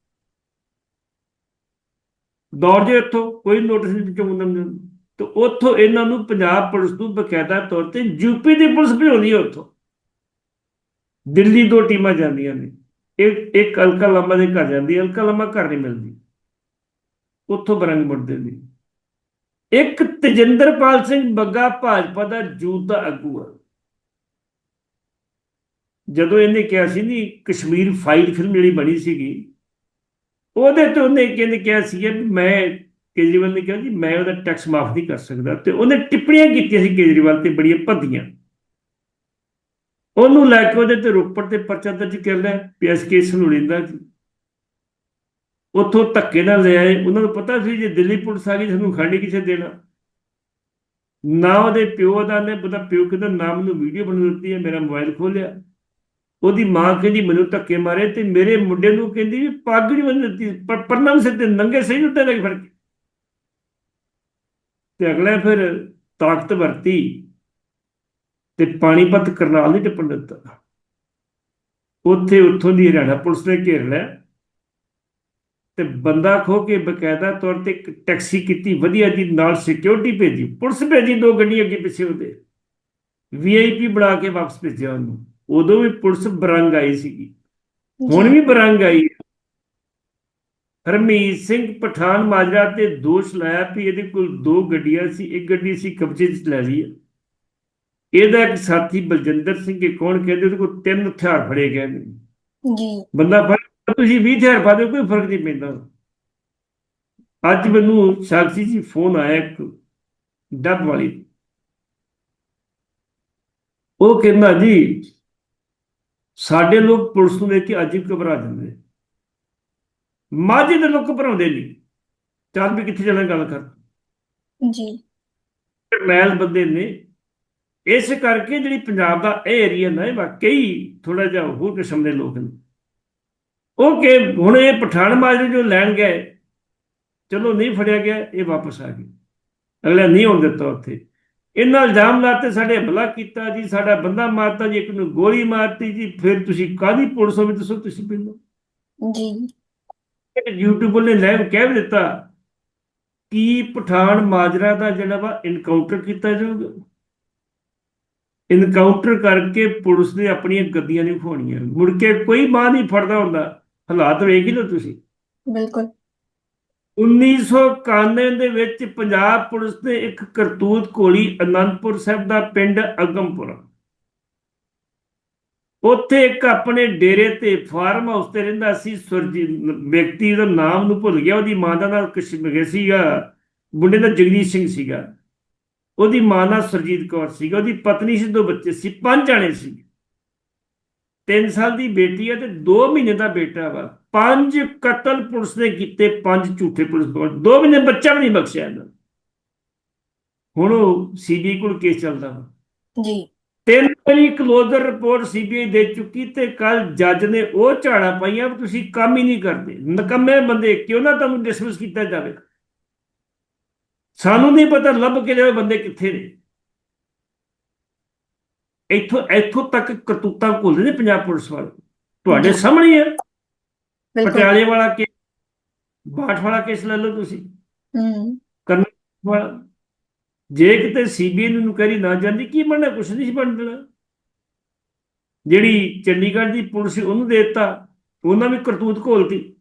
ਦੌੜ ਜੇ ਇੱਥੋਂ, ਕੋਈ ਨੋਟਿਸ ਨਹੀਂ ਚੁਕਾਉਂਦਾ ਤੇ ਉੱਥੋਂ ਇਹਨਾਂ ਨੂੰ ਪੰਜਾਬ ਪੁਲਿਸ ਨੂੰ ਬਕਾਇਦਾ ਤੌਰ ਤੇ ਯੂਪੀ ਦੀ ਪੁਲਿਸ ਭਜਾਉਂਦੀ ਹੈ ਉੱਥੋਂ। ਦਿੱਲੀ ਦੋ ਟੀਮਾਂ ਜਾਂਦੀਆਂ ਨੇ। ਇੱਕ ਇੱਕ ਅਲਕਾ ਲੰਮਾ ਦੇ ਘਰ ਜਾਂਦੀ ਅਲਕਾ ਲੰਮਾ ਘਰ ਨਹੀਂ ਮਿਲਦੀ। ਉੱਥੋਂ ਬਰੰਗ ਮੁੜ ਦਿੰਦੀ। ਇੱਕ ਤੇਜਿੰਦਰਪਾਲ ਸਿੰਘ ਬੱਗਾ ਭਾਜਪਾ ਦਾ ਜੂਤ ਦਾ ਆਗੂ ਆ। ਜਦੋਂ ਇਹਨੇ ਕਿਹਾ ਸੀ ਨਹੀਂ ਕਸ਼ਮੀਰ ਫਾਈਲ ਫਿਲਮ ਜਿਹੜੀ ਬਣੀ ਸੀਗੀ, ਉਹਦੇ ਤੇ ਉਹਨੇ ਕਹਿੰਦੇ ਕਿਹਾ ਸੀ ਵੀ ਮੈਂ ਕੇਜਰੀਵਾਲ ਨੇ ਕਿਹਾ ਜੀ, ਮੈਂ ਉਹਦਾ ਟੈਕਸ ਮਾਫ ਨਹੀਂ ਕਰ ਸਕਦਾ। ਤੇ ਉਹਨੇ ਟਿੱਪਣੀਆਂ ਕੀਤੀਆਂ ਸੀ ਕੇਜਰੀਵਾਲ ਤੇ ਬੜੀਆਂ ਭੱਦੀਆਂ। ਉਹਨੂੰ ਲੈ ਕੇ ਉਹਦੇ ਤੇ ਰੋਪੜ ਤੇ ਪਰਚਾ ਦਰਜ ਕਰ ਲਿਆ ਪੀਐਸ ਕੇਸ ਨੂੰ ਲੈਂਦਾ ਉੱਥੋਂ ਧੱਕੇ ਨਾਲ ਲੈ ਆਏ। ਉਹਨਾਂ ਨੂੰ ਪਤਾ ਸੀ ਜੇ ਦਿੱਲੀ ਪੁਲਿਸ ਆ ਗਈ ਸਾਨੂੰ ਖਾਣੀ ਕਿਸੇ ਦੇਣਾ। ਨਾ ਉਹਦੇ ਪਿਓ ਦਾ ਨੇ, ਉਹਦਾ ਪਿਓ ਕਹਿੰਦਾ, ਨਾ ਮੈਨੂੰ ਵੀਡੀਓ ਬਣਾ ਦਿੱਤੀ ਹੈ, ਮੇਰਾ ਮੋਬਾਈਲ ਖੋਲਿਆ ਉਹਦੀ ਮਾਂ ਕਹਿੰਦੀ, ਮੈਨੂੰ ਧੱਕੇ ਮਾਰੇ। ਤੇ ਮੇਰੇ ਮੁੰਡੇ ਨੂੰ ਕਹਿੰਦੀ, ਵੀ ਪੱਗ ਨਹੀਂ ਬੰਨ ਦਿੱਤੀ, ਪਰ ਪਰਨਾਮ ਸਿਰ ਤੇ ਨੰਗੇ ਸਹੀ ਉੱਤੇ ਲੱਗ ਫੜ ਕੇ। ਤੇ ਅਗਲੇ ਫਿਰ ਤਾਕਤ ਵਰਤੀ। ਤੇ ਪਾਣੀਪਤ ਕਰਨਾਲ ਨਹੀਂ ਟਿੱਪਣ ਦਿੱਤਾ। ਉੱਥੇ ਉੱਥੋਂ ਦੀ ਹਰਿਆਣਾ ਪੁਲਿਸ ਨੇ ਘੇਰ ਲਿਆ ਤੇ ਬੰਦਾ ਖੋ ਕੇ ਬਕਾਇਦਾ ਤੌਰ ਤੇ ਇੱਕ ਟੈਕਸੀ ਕੀਤੀ, ਵਧੀਆ ਜੀ ਨਾਲ ਸਿਕਿਉਰਿਟੀ ਭੇਜੀ। ਪੁਲਿਸ ਭੇਜੀ ਦੋ ਗੱਡੀਆਂ ਅੱਗੇ ਪਿੱਛੇ ਉਹਦੇ। ਵੀਆਈਪੀ ਬਣਾ ਕੇ ਵਾਪਸ ਭੇਜਿਆ ਉਹਨੂੰ। ਉਦੋਂ ਵੀ ਪੁਲਿਸ ਬਰੰਗ ਆਈ ਸੀਗੀ। ਹੁਣ ਵੀ ਬਰੰਗ ਆਈ ਹਰਮੀਤ ਸਿੰਘ ਪਠਾਨ ਮਾਜਰਾ ਤੇ ਦੋਸ਼ ਲਾਇਆ ਵੀ ਇਹਦੇ ਕੋਲ ਦੋ ਗੱਡੀਆਂ ਸੀ। ਇੱਕ ਗੱਡੀ ਸੀ ਕਬਜ਼ੇ 'ਚ ਲੈ ਲਈ ਹੈ। ਇਹਦਾ ਇੱਕ ਸਾਥੀ ਬਲਜਿੰਦਰ ਸਿੰਘ ਕੇ ਕੌਣ ਕਹਿੰਦੇ ਉਹਦੇ ਕੋਲ ਤਿੰਨ ਹਥਿਆਰ ਫੜੇ ਗਏ ਨੇ। ਜੀ। ਬੰਦਾ ਫੜ ਤੁਸੀਂ 20 ਹਥਿਆਰ ਪਾ ਦਿਓ ਕੋਈ ਫ਼ਰਕ ਨਹੀਂ ਪੈਂਦਾ। ਅੱਜ ਮੈਨੂੰ ਸਾਖੀ ਜੀ ਫੋਨ ਆਇਆ ਇੱਕ ਡੱਬ ਵਾਲੀ। ਉਹ ਕਹਿੰਦਾ ਜੀ ਸਾਡੇ ਲੋਕ ਪੁਲਿਸ ਨੂੰ ਦੇਖ ਕੇ ਅੱਜ ਵੀ ਘਬਰਾ ਜਾਂਦੇ। ਮਾਝੇ ਦੇ ਲੋਕ ਘਬਰਾਉਂਦੇ ਨਹੀਂ। ਚੱਲ ਵੀ ਕਿੱਥੇ ਜਾਣਾ ਗੱਲ ਕਰ। ਜੀ। ਮੈਲ ਬੰਦੇ ਨੇ ਇਸ ਕਰਕੇ ਜਿਹੜੀ ਪੰਜਾਬ ਦਾ ਇਹ ਏਰੀਆ ਨਾ ਇਹ ਵਾਕਈ ਥੋੜਾ ਜਿਹਾ ਹੋਰ ਕਿਸਮ ਦੇ ਲੋਕ ਨੇ। ਉਹ ਕਿ ਹੁਣ ਇਹ ਪਠਾਨ ਮਾਜਰੇ ਜੋ ਲੈਣ ਗਏ ਚਲੋ ਨਹੀਂ ਫੜਿਆ ਗਿਆ ਇਹ ਵਾਪਸ ਆ ਗਏ। ਅਗਲਾ ਨਹੀਂ ਹੋਣ ਦਿੱਤਾ ਉੱਥੇ। ਇਹਨਾਂ ਇਲਜ਼ਾਮ ਲਾਤੇ ਸਾਡੇ ਹਮਲਾ ਕੀਤਾ ਜੀ ਸਾਡਾ ਬੰਦਾ ਮਾਰਤਾ ਜੀ ਇੱਕ ਨੂੰ ਗੋਲੀ ਮਾਰਤੀ ਜੀ ਫਿਰ ਤੁਸੀਂ ਕਾਦੀ ਪੁਲਿਸ ਹੋਵੇ ਦੱਸੋ ਤੁਸੀਂ ਪਹਿਲਾਂ ਜੀ। YouTube ਨੇ ਲਾਈਵ ਕਹਿ ਵੀ ਦਿੱਤਾ ਕਿ ਪਠਾਨ ਮਾਜਰਾ ਦਾ ਜਿਹੜਾ ਵਾ ਇਨਕਾਊਂਟਰ ਕੀਤਾ ਜਾਊਗਾ। ਇਨਕਾਊਂਟਰ ਕਰਕੇ ਪੁਲਿਸ ਨੇ ਆਪਣੀਆਂ ਗੱਦੀਆਂ ਨਹੀਂ ਖੋਣੀਆਂ ਮੁੜ ਕੇ ਕੋਈ ਮਾਂ ਨਹੀਂ ਫੜਦਾ ਹੁੰਦਾ। ਹਾਲਾਤ ਵੇਖ ਹੀ ਲਓ ਤੁਸੀਂ। ਬਿਲਕੁਲ। 1991 ਦੇ ਵਿੱਚ ਪੰਜਾਬ ਪੁਲਿਸ ਨੇ ਇੱਕ ਕਰਤੂਤ ਕੋਲੀ ਅਨੰਦਪੁਰ ਸਾਹਿਬ ਦਾ ਪਿੰਡ ਅਗਮਪੁਰਾ। ਉੱਥੇ ਇੱਕ ਆਪਣੇ ਡੇਰੇ ਤੇ ਫਾਰਮ ਹਾਊਸ ਤੇ ਰਹਿੰਦਾ ਸੀ। ਸੁਰਜੀਤ ਵਿਅਕਤੀ ਦਾ ਨਾਮ ਨੂੰ ਭੁੱਲ ਗਿਆ। ਉਹਦੀ ਮਾਂ ਦਾ ਨਾਮ ਕਸ਼ਮੀਰ ਸੀਗਾ। ਮੁੰਡੇ ਦਾ ਜਗਦੀਸ਼ ਸਿੰਘ ਸੀਗਾ। ਉਹਦੀ ਮਾਂ ਦਾ ਸਰਜੀਤ ਕੌਰ ਸੀਗਾ ਉਹਦੀ ਪਤਨੀ ਸੀ ਦੋ ਬੱਚੇ ਸੀ ਪੰਜ ਜਾਣੇ ਸੀ 3 ਸਾਲ ਦੀ ਬੇਟੀ ਹੈ ਤੇ 2 ਮਹੀਨੇ ਦਾ ਬੇਟਾ ਵਾ। ਪੰਜ ਕਤਲ ਪੁਲਿਸ ਨੇ ਕੀਤੇ ਪੰਜ ਝੂਠੇ ਪੁਲਿਸ 2 ਮਹੀਨੇ ਬੱਚਾ ਵੀ ਨਹੀਂ ਬਖਸ਼ਿਆ ਇਹਨਾਂ ਹੁਣ ਉਹ ਸੀਬੀਆਈ ਕੋਲ ਕੇਸ ਚੱਲਦਾ ਵਾ। ਜੀ। ਤਿੰਨ ਵਾਰੀ ਕਲੋਜ਼ਰ ਰਿਪੋਰਟ ਸੀਬੀਆਈ ਦੇ ਚੁੱਕੀ ਤੇ ਕੱਲ ਜੱਜ ਨੇ ਉਹ ਝਾੜਾ ਪਾਈਆਂ ਵੀ ਤੁਸੀਂ ਕੰਮ ਹੀ ਨਹੀਂ ਕਰਦੇ। ਨਕੰਮੇ ਬੰਦੇ ਕਿਉਂ ਨਾ ਤੁਹਾਨੂੰ ਡਿਸਮਿਸ ਕੀਤਾ ਜਾਵੇ? ਸਾਨੂੰ ਨਹੀਂ ਪਤਾ ਲੱਭ ਕੇ ਲਿਆਏ ਬੰਦੇ ਕਿੱਥੇ ਨੇ। ਇੱਥੋਂ ਇੱਥੋਂ ਤੱਕ ਕਰਤੂਤਾਂ ਘੁਲਦੇ ਨੇ ਪੰਜਾਬ ਪੁਲਿਸ ਵਾਲੇ। ਤੁਹਾਡੇ। ਸਾਹਮਣੇ ਬਿਲਕੁਲ। ਪਟਿਆਲੇ ਵਾਲਾ ਕੇਸ ਬਾਠ ਵਾਲਾ ਕੇਸ ਲੈ ਲਓ ਤੁਸੀਂ। ਹੂੰ। ਵਾਲਾ। ਜੇ ਕਿਤੇ ਸੀਬੀਆਈ ਨੂੰ ਇਨਕੁਆਇਰੀ ਨਾ ਜਾਂਦੀ ਕੀ ਬਣਨਾ? ਕੁਛ ਨਹੀਂ ਸੀ ਬਣਨਾ। ਜਿਹੜੀ ਚੰਡੀਗੜ੍ਹ ਦੀ ਪੁਲਿਸ ਉਹਨੂੰ ਦੇ ਦਿੱਤਾ। ਉਹਨਾਂ ਵੀ ਕਰਤੂਤ ਘੋਲਤੀ।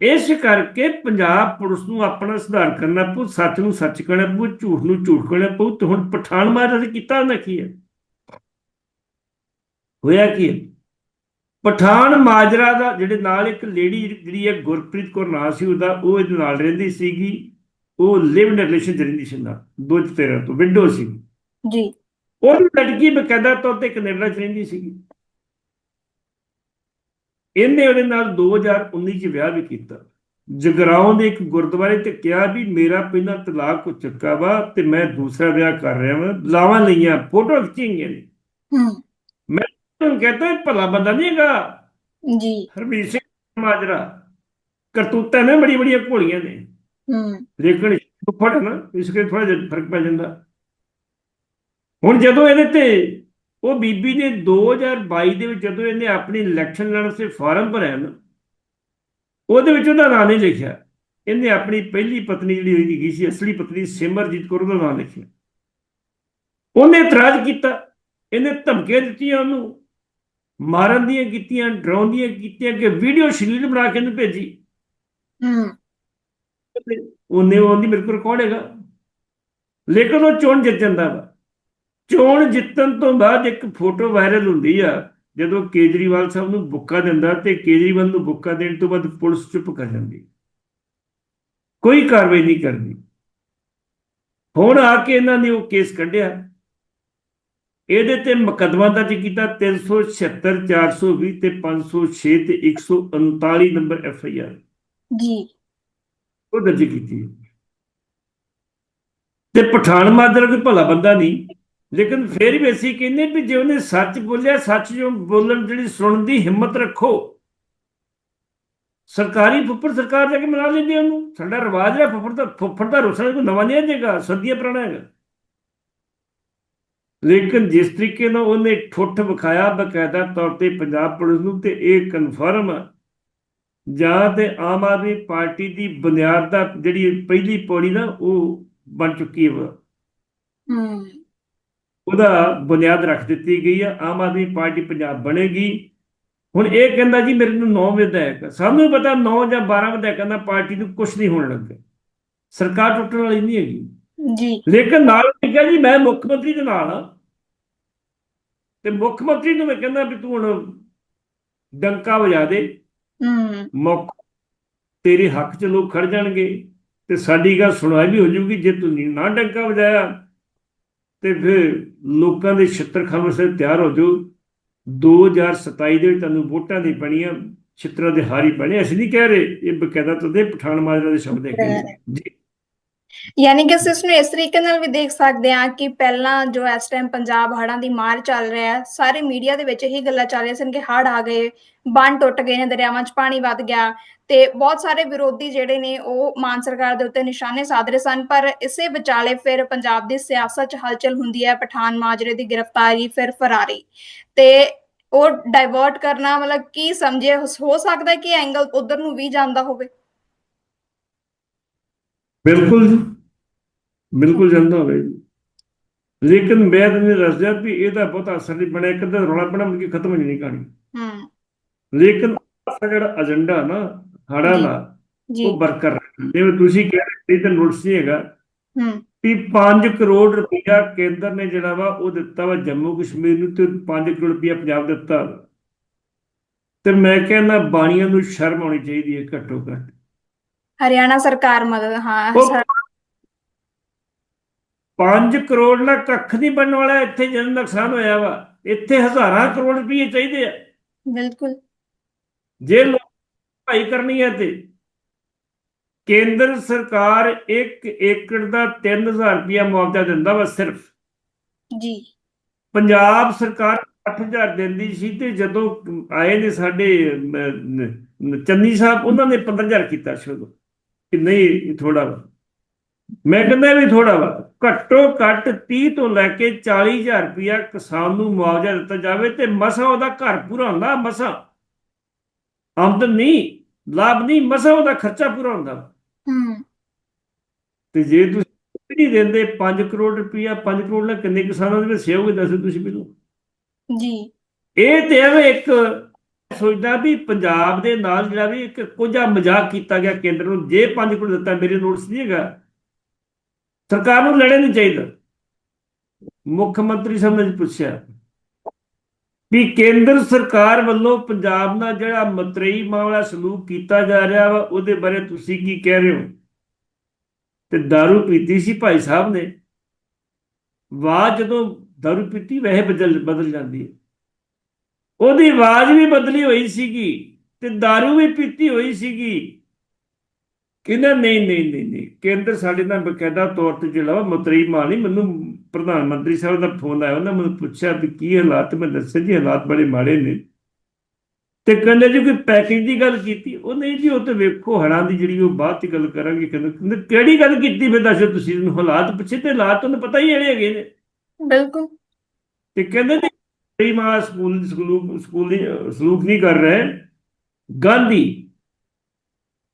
ਇਸ ਕਰਕੇ ਪੰਜਾਬ ਪੁਲਿਸ ਨੂੰ ਆਪਣਾ ਸੁਧਾਰ ਕਰਨਾ ਪਊ ਸੱਚ ਨੂੰ ਸੱਚ ਕਹਿਣਾ ਪਊ ਝੂਠ ਨੂੰ ਝੂਠ ਕਹਿਣਾ ਪਊ ਤੇ ਹੁਣ ਪਠਾਨ ਮਾਰ ਅਸੀਂ ਕੀਤਾ ਨਾ ਕੀ ਹੈ? ਹੋਇਆ ਕੀ ਹੈ? ਪਠਾਨ ਮਾਜਰਾ ਦਾ ਜਿਹੜੇ ਨਾਲ ਇੱਕ ਲੇਡੀ ਜਿਹੜੀ ਹੈ ਗੁਰਪ੍ਰੀਤ ਕੌਰ ਨਾਂ ਸੀ ਉਹਦਾ ਉਹ ਇਹਦੇ ਨਾਲ ਰਹਿੰਦੀ ਸੀਗੀ ਉਹ ਲਿਵ ਇਨ ਰਿਲੇਸ਼ਨ ਚ ਰਹਿੰਦੀ ਸੀ ਨਾਲ ਦੋ ਤੇਰਾਂ ਤੋਂ ਵਿੰਡੋ ਸੀ। ਜੀ। ਉਹ ਲੜਕੀ ਬਕਾਇਦਾ ਤੌਰ ਤੇ ਕੈਨੇਡਾ ਚ ਰਹਿੰਦੀ ਸੀਗੀ। ਇਹਨੇ ਉਹਦੇ ਨਾਲ 2019 ਚ ਵਿਆਹ ਵੀ ਕੀਤਾ। ਜਗਰਾਉਂ ਦੇ ਇੱਕ ਗੁਰਦੁਆਰੇ ਤੇ ਕਿਹਾ ਵੀ ਮੇਰਾ ਪਹਿਲਾਂ ਤਲਾਕ ਹੋ ਚੁੱਕਾ ਵਾ ਤੇ ਮੈਂ ਦੂਸਰਾ ਵਿਆਹ ਕਰ ਰਿਹਾ ਵਾਂ। ਲਾਵਾਂ ਲਈਆਂ ਫੋਟੋ ਖਿੱਚੀਆਂ ਨੇ। ਉਹਨੂੰ ਕਹਿੰਦਾ ਇਹ ਭਲਾ ਬੰਦਾ ਨਹੀਂ ਹੈਗਾ। ਜੀ। ਹਰਮੀਤ ਸਿੰਘ ਮਾਜਰਾ ਕਰਤੂਤਾਂ ਨੇ ਬੜੀ ਬੜੀਆਂ ਘੋਲੀਆਂ ਨੇ। ਹੂੰ। ਲੇਕਿਨ ਫੜ ਨਾ ਇਸ ਕੇ ਥੋੜਾ ਜਿਹਾ ਫ਼ਰਕ ਪੈ ਜਾਂਦਾ। ਹੁਣ ਜਦੋਂ ਇਹਦੇ ਤੇ ਉਹ ਬੀਬੀ ਨੇ 2022 ਦੇ ਵਿੱਚ ਜਦੋਂ ਇਹਨੇ ਆਪਣੀ ਇਲੈਕਸ਼ਨ ਲੜਨ ਸੇ ਫਾਰਮ ਭਰਿਆ ਨਾ ਉਹਦੇ ਵਿੱਚ ਉਹਦਾ ਨਾਂ ਨਹੀਂ ਲਿਖਿਆ। ਇਹਨੇ ਆਪਣੀ ਪਹਿਲੀ ਪਤਨੀ ਜਿਹੜੀ ਹੋਈ ਗਈ ਸੀ ਅਸਲੀ ਪਤਨੀ ਸਿਮਰਜੀਤ ਕੌਰ ਦਾ ਨਾਂ ਲਿਖਿਆ। ਉਹਨੇ ਇਤਰਾਜ਼ ਕੀਤਾ ਇਹਨੇ ਧਮਕੀਆਂ ਦਿੱਤੀਆਂ ਉਹਨੂੰ ਮਾਰਨ ਦੀਆਂ ਕੀਤੀਆਂ ਡਰਾਉਣ ਦੀਆਂ ਕੀਤੀਆਂ ਕਿ ਵੀਡੀਓ ਸ਼ਲੀਲ ਬਣਾ ਕੇ ਇਹਨੂੰ ਭੇਜੀ। ਹੂੰ। ਉਹਨੇ ਉਹਦੀ ਮੇਰੇ ਕੋਲ ਰਿਕਾਰਡ ਹੈਗਾ। ਲੇਕਿਨ ਉਹ ਚੋਣ ਜਿੱਤ ਜਾਂਦਾ ਵਾ। ਚੋਣ ਜਿੱਤਣ ਤੋਂ ਬਾਅਦ ਇੱਕ ਫੋਟੋ ਵਾਇਰਲ ਹੁੰਦੀ ਆ ਜਦੋਂ ਕੇਜਰੀਵਾਲ ਸਾਹਿਬ ਨੂੰ ਬੁੱਕਾ ਦਿੰਦਾ ਤੇ ਕੇਜਰੀਵਾਲ ਨੂੰ ਬੁੱਕਾ ਦੇਣ ਤੋਂ ਬਾਅਦ ਪੁਲਿਸ ਚੁੱਪ ਕਰ ਜਾਂਦੀ। ਕੋਈ ਕਾਰਵਾਈ ਨਹੀਂ ਕਰਦੀ ਹੁਣ ਆ ਕੇ ਇਹਨਾਂ ਨੇ ਉਹ ਕੇਸ ਕੱਢਿਆ। ਇਹਦੇ ਤੇ ਮੁਕੱਦਮਾ ਦਰਜ ਕੀਤਾ 376 420 ਤੇ 506 ਤੇ 139 ਨੰਬਰ ਐਫ ਆਈ ਆਰ। ਜੀ। ਉਹ ਦਰਜ ਕੀਤੀ। ਤੇ ਪਠਾਨ ਮਾਜਰਾ ਕੋਈ ਭਲਾ ਬੰਦਾ ਨਹੀਂ। ਲੇਕਿਨ ਫਿਰ ਵੀ ਅਸੀਂ ਕਹਿੰਦੇ ਵੀ ਜੇ ਉਹਨੇ ਸੱਚ ਬੋਲਿਆ, ਸੱਚ ਜੋ ਬੋਲਣ ਜਿਹੜੀ ਸੁਣਨ ਦੀ ਹਿੰਮਤ ਰੱਖੋ। ਸਰਕਾਰੀ ਫੁੱਫੜ ਸਰਕਾਰ ਜਾ ਕੇ ਮਨਾ ਲੈਂਦੀ ਉਹਨੂੰ। ਸਾਡਾ ਰਿਵਾਜ ਹੈ, ਫੁੱਫੜ ਦਾ ਫੁੱਫੜ ਦਾ ਰੁਸਣਾ ਕੋਈ ਨਵਾਂ ਨਹੀਂ ਆਜੇਗਾ ਸਦੀਆਂ ਪੁਰਾਣਾ ਹੈਗਾ। ਲੇਕਿਨ ਜਿਸ ਤਰੀਕੇ ਨਾਲ ਉਹਨੇ ਠੁੱਠ ਵਿਖਾਇਆ ਬਕਾਇਦਾ ਤੌਰ ਤੇ ਪੰਜਾਬ ਪੁਲਿਸ ਨੂੰ ਤੇ ਇਹ ਕਨਫਰਮ ਜਾਂ ਤੇ ਆਮ ਆਦਮੀ ਪਾਰਟੀ ਦੀ ਬੁਨਿਆਦ ਦਾ ਜਿਹੜੀ ਪਹਿਲੀ ਪੌੜੀ ਨਾ, ਉਹ ਬਣ ਚੁੱਕੀ ਹੈ ਵਾ। ਹੂੰ। ਉਹਦਾ ਬੁਨਿਆਦ ਰੱਖ ਦਿੱਤੀ ਗਈ ਆ ਆਮ ਆਦਮੀ ਪਾਰਟੀ ਪੰਜਾਬ ਬਣੇਗੀ। ਹੁਣ ਇਹ ਕਹਿੰਦਾ ਜੀ ਮੇਰੇ ਨੂੰ 9 ਵਿਧਾਇਕ ਸਾਨੂੰ ਪਤਾ 9 ਜਾਂ 12 ਵਿਧਾਇਕਾਂ ਦਾ ਪਾਰਟੀ ਨੂੰ ਕੁਝ ਨਹੀਂ ਹੋਣ ਲੱਗਾ। ਸਰਕਾਰ ਟੁੱਟਣ ਵਾਲੀ ਨਹੀਂ ਹੈਗੀ। ਜੀ। ਲੇਕਿਨ ਨਾਲ ਕਿਹਾ ਜੀ ਮੈਂ ਮੁੱਖ ਮੰਤਰੀ ਦੇ ਨਾਲ ਆ। ਤੇ ਮੁੱਖ ਮੰਤਰੀ ਨੂੰ ਮੈਂ ਕਹਿੰਦਾ ਵੀ ਤੂੰ ਹੁਣ ਡੰਕਾ ਵਜਾ ਦੇ। ਹੂੰ। ਮੌਕ ਤੇਰੇ ਹੱਕ 'ਚ ਲੋਕ ਖੜ ਜਾਣਗੇ। ਤੇ ਸਾਡੀ ਗੱਲ ਸੁਣਵਾਈ ਵੀ ਹੋ ਜਾਊਗੀ। ਜੇ ਤੂੰ ਨਾ ਡੰਕਾ ਵਜਾਇਆ ਤੇ ਫਿਰ ਲੋਕਾਂ ਦੇ ਛਿੱਤਰ ਖਾਣ ਵਾਸਤੇ ਤਿਆਰ ਹੋ ਜਾਓ। 2027 ਦੇ ਵਿੱਚ ਤੁਹਾਨੂੰ ਵੋਟਾਂ ਦੀ ਪਣੀਆਂ ਛਿੱਤਰਾਂ ਦੇ ਹਾਰੀ ਬਣੇ ਅਸੀਂ ਨਹੀਂ ਕਹਿ ਰਹੇ ਇਹ ਬਕਾਇਦਾ ਤੁਦੇ ਪਠਾਨ ਮਾਜਰਾ ਦੇ ਸ਼ਬਦ ਨੇ। ਜੀ ਯਾਨੀ ਕਿ ਅਸੀਂ ਇਸ ਨੂੰ ਇਸ ਤਰੀਕੇ ਨਾਲ ਵੀ ਦੇਖ ਸਕਦੇ ਹਾਂ ਕਿ ਪਹਿਲਾਂ ਜੋ ਇਸ ਟਾਈਮ ਪੰਜਾਬ ਹੜ੍ਹਾਂ ਦੀ ਮਾਰ ਚੱਲ ਰਿਹਾ ਹੈ, ਸਾਰੇ ਮੀਡੀਆ ਦੇ ਵਿੱਚ ਇਹੀ ਗੱਲਾਂ ਚੱਲ ਰਹੀਆਂ ਸਨ ਕਿ ਹੜ੍ਹ ਆ ਗਏ, ਬੰਨ ਟੁੱਟ ਗਏ ਨੇ ਦਰਿਆਵਾਂ 'ਚ, ਪਾਣੀ ਵੱਧ ਗਿਆ ਤੇ ਬਹੁਤ ਸਾਰੇ ਵਿਰੋਧੀ ਜਿਹੜੇ ਨੇ ਉਹ ਮਾਨ ਸਰਕਾਰ ਦੇ ਉੱਤੇ ਨਿਸ਼ਾਨੇ ਸਾਧ ਰਹੇ ਸਨ, ਪਰ ਇਸੇ ਵਿਚਾਲੇ ਫਿਰ ਪੰਜਾਬ ਦੀ ਸਿਆਸਤ 'ਚ ਹਲਚਲ ਹੁੰਦੀ ਹੈ, ਪਠਾਨ ਮਾਜਰੇ ਦੀ ਗ੍ਰਿਫਤਾਰੀ, ਫਿਰ ਫਰਾਰੀ ਤੇ ਉਹ ਡਾਇਵਰਟ ਕਰਨਾ ਮਤਲਬ ਕੀ ਸਮਝੇ ਹੋ ਸਕਦਾ ਹੈ ਕਿ ਐਂਗਲ ਉਧਰ ਨੂੰ ਵੀ ਜਾਂਦਾ ਹੋਵੇ। ਬਿਲਕੁਲ ਬਿਲਕੁਲ ਜਾਂਦਾ ਹੋਵੇ ਲੇਕਿਨ ਮੈਂ ਤੁਹਾਨੂੰ ਦੱਸਦਾ ਵੀ ਇਹਦਾ ਬਹੁਤਾ ਅਸਰ ਨਹੀਂ ਬਣਿਆ। ਇੱਕ ਤਾਂ ਰੌਲਾ ਪੈਣਾ ਮੁੜ ਕੇ ਖਤਮ ਹੋ ਜਾਣੀ ਕਹਾਣੀ। ਹੂੰ। ਲੇਕਿਨ ਜਿਹੜਾ ਏਜੰਡਾ ਨਾ ਹੜਾ। ਦਾ ਉਹ ਬਰਕਰ। ਜਿਵੇਂ ਤੁਸੀਂ ਕਹਿ ਰਹੇ ਸੀ ਤੇ ਨੋਟਿਸ ਨਹੀਂ ਹੈਗਾ। ਹੂੰ। ਵੀ 5 ਕਰੋੜ ਰੁਪਇਆ ਕੇਂਦਰ ਨੇ ਜਿਹੜਾ ਵਾ ਉਹ ਦਿੱਤਾ ਵਾ ਜੰਮੂ ਕਸ਼ਮੀਰ ਨੂੰ ਤੇ 5 ਕਰੋੜ ਰੁਪਇਆ ਪੰਜਾਬ ਦਿੱਤਾ। ਤੇ ਮੈਂ ਕਹਿੰਦਾ ਬਾਣੀਆਂ ਨੂੰ ਸ਼ਰਮ ਆਉਣੀ ਚਾਹੀਦੀ ਹੈ ਘੱਟੋ ਘੱਟ। ਹਰਿਆਣਾ ਸਰਕਾਰ ਮਦਦ ਹਾਂ ਉਹ ਸਰ- 5 ਕਰੋੜ ਨਾਲ ਕੱਖ ਨਹੀਂ ਬਣਨ ਵਾਲਾ ਇੱਥੇ ਜਨ ਨੁਕਸਾਨ ਹੋਇਆ ਵਾ। ਇੱਥੇ ਹਜ਼ਾਰਾਂ ਕਰੋੜ ਰੁਪਏ ਚਾਹੀਦੇ ਆ। ਬਿਲਕੁਲ। ਜੇ ਲੋਕ ਭਾਈ ਕਰਨੀ ਹੈ ਤੇ ਕੇਂਦਰ ਸਰਕਾਰ 1 ਏਕੜ ਦਾ 3000 ਰੁਪਇਆ ਮੁਆਵਜ਼ਾ ਦਿੰਦਾ ਵਾ ਸਿਰਫ। ਜੀ। ਪੰਜਾਬ ਸਰਕਾਰ 8000 ਦਿੰਦੀ ਸੀ ਤੇ ਜਦੋਂ ਆਏ ਨੇ ਸਾਡੇ ਅਮ, ਨ- ਚੰਨੀ ਸਾਹਿਬ ਉਹਨਾਂ ਨੇ 15000 ਕੀਤਾ ਸ਼ੁਰੂ। ਕਿ ਨਹੀਂ ਥੋੜਾ ਮੈਂ ਕਹਿੰਦਾ ਵੀ ਥੋੜਾ ਵਾ। ਘੱਟੋ ਘੱਟ 30 ਤੋਂ ਲੈ ਕੇ 40000 ਰੁਪਇਆ ਕਿਸਾਨ ਨੂੰ ਮੁਆਵਜ਼ਾ ਦਿੱਤਾ ਜਾਵੇ ਤੇ ਮਸਾ ਉਹਦਾ ਘਰ ਪੂਰਾ ਹੁੰਦਾ ਮਸਾ। ਆਮਦਨ ਨਹੀਂ ਲਾਭ ਨਹੀਂ ਮਸਾ ਉਹਦਾ ਖਰਚਾ ਪੂਰਾ ਹੁੰਦਾ। ਹੂੰ। ਤੇ ਜੇ ਤੁਸੀਂ ਨਹੀਂ ਦਿੰਦੇ 5 ਕਰੋੜ ਰੁਪਇਆ 5 ਕਰੋੜ ਨਾਲ ਕਿੰਨੇ ਕਿਸਾਨਾਂ ਦੇ ਵਿੱਚ ਸੇਵੋਗੇ ਦੱਸੋ ਤੁਸੀਂ ਮੈਨੂੰ। ਜੀ। ਇਹ ਤੇ ਐਵੇਂ ਇੱਕ ਸੋਚਦਾ ਵੀ ਪੰਜਾਬ ਦੇ ਨਾਲ ਜਿਹੜਾ ਵੀ ਇੱਕ ਕੋਝਾ ਮਜ਼ਾਕ ਕੀਤਾ ਗਿਆ ਕੇਂਦਰ ਨੂੰ ਜੇ 5 ਕਰੋੜ ਦਿੱਤਾ ਮੇਰੇ ਨੋਟਿਸ ਨਹੀਂ ਹੈਗਾ ਸਰਕਾਰ ਨੂੰ ਲੈਣਾ ਨਹੀਂ ਚਾਹੀਦਾ ਮੁੱਖ ਮੰਤਰੀ ਸਾਹਿਬ ਨੇ ਪੁੱਛਿਆ ਵੀ ਕੇਂਦਰ ਸਰਕਾਰ ਵੱਲੋਂ ਪੰਜਾਬ ਨਾਲ ਜਿਹੜਾ ਮਤਰੇਈ ਮਾਮਲਾ ਸਲੂਕ ਕੀਤਾ ਜਾ ਰਿਹਾ ਵਾ ਉਹਦੇ ਬਾਰੇ ਤੁਸੀਂ ਕੀ ਕਹਿ ਰਹੇ ਹੋ ਤੇ दारू ਪੀਤੀ ਸੀ ਭਾਈ ਸਾਹਿਬ ਨੇ ਆਵਾਜ਼ ਜਦੋਂ दारू ਪੀਤੀ ਵੈਸੇ ਬਦਲ ਬਦਲ ਜਾਂਦੀ ਹੈ ਉਹਦੀ ਆਵਾਜ਼ ਵੀ ਬਦਲੀ ਹੋਈ ਸੀਗੀ ਤੇ दारू ਵੀ ਪੀਤੀ ਹੋਈ ਸੀਗੀ। ਕਹਿੰਦਾ ਨਹੀਂ ਨਹੀਂ ਨਹੀਂ ਨਹੀਂ ਕੇਂਦਰ ਸਾਡੇ ਨਾਲ ਬਕਾਇਦਾ ਤੌਰ ਤੇ ਜਿਹੜਾ ਮਤਰੀ ਮਾਨੀ ਮੈਨੂੰ ਪ੍ਰਧਾਨ ਮੰਤਰੀ ਸਾਹਿਬ ਦਾ ਫੋਨ ਆਇਆ ਉਹਨਾਂ ਮੈਨੂੰ ਪੁੱਛਿਆ ਵੀ ਕੀ ਹਾਲਾਤ ਮੈਂ ਦੱਸਿਆ ਜੀ ਹਾਲਾਤ ਬੜੇ ਮਾੜੇ ਨੇ। ਤੇ ਕਹਿੰਦੇ ਜੀ ਕੋਈ ਪੈਕੇਜ ਦੀ ਗੱਲ ਕੀਤੀ ਉਹ ਨਹੀਂ ਜੀ ਉਹ ਤੇ ਵੇਖੋ ਹੜਾਂ ਦੀ ਜਿਹੜੀ ਉਹ ਬਾਅਦ ਚ ਗੱਲ ਕਰਾਂਗੇ ਕਹਿੰਦੇ ਕਿਹੜੀ ਗੱਲ ਕੀਤੀ ਫਿਰ ਦੱਸੋ ਤੁਸੀਂ ਹਾਲਾਤ ਪੁੱਛੇ ਤੇ ਹਾਲਾਤ ਤੁਹਾਨੂੰ ਪਤਾ ਹੀ ਜਿਹੜੇ ਹੈਗੇ ਨੇ। ਬਿਲਕੁਲ। ਤੇ ਕਹਿੰਦੇ ਕਈ ਮਾਂ ਸਕੂਲ ਸਕੂਲ ਸਕੂਲ ਦੀ ਸਲੂਕ ਨਹੀਂ ਕਰ ਰਹੇ। ਗਾਂਧੀ,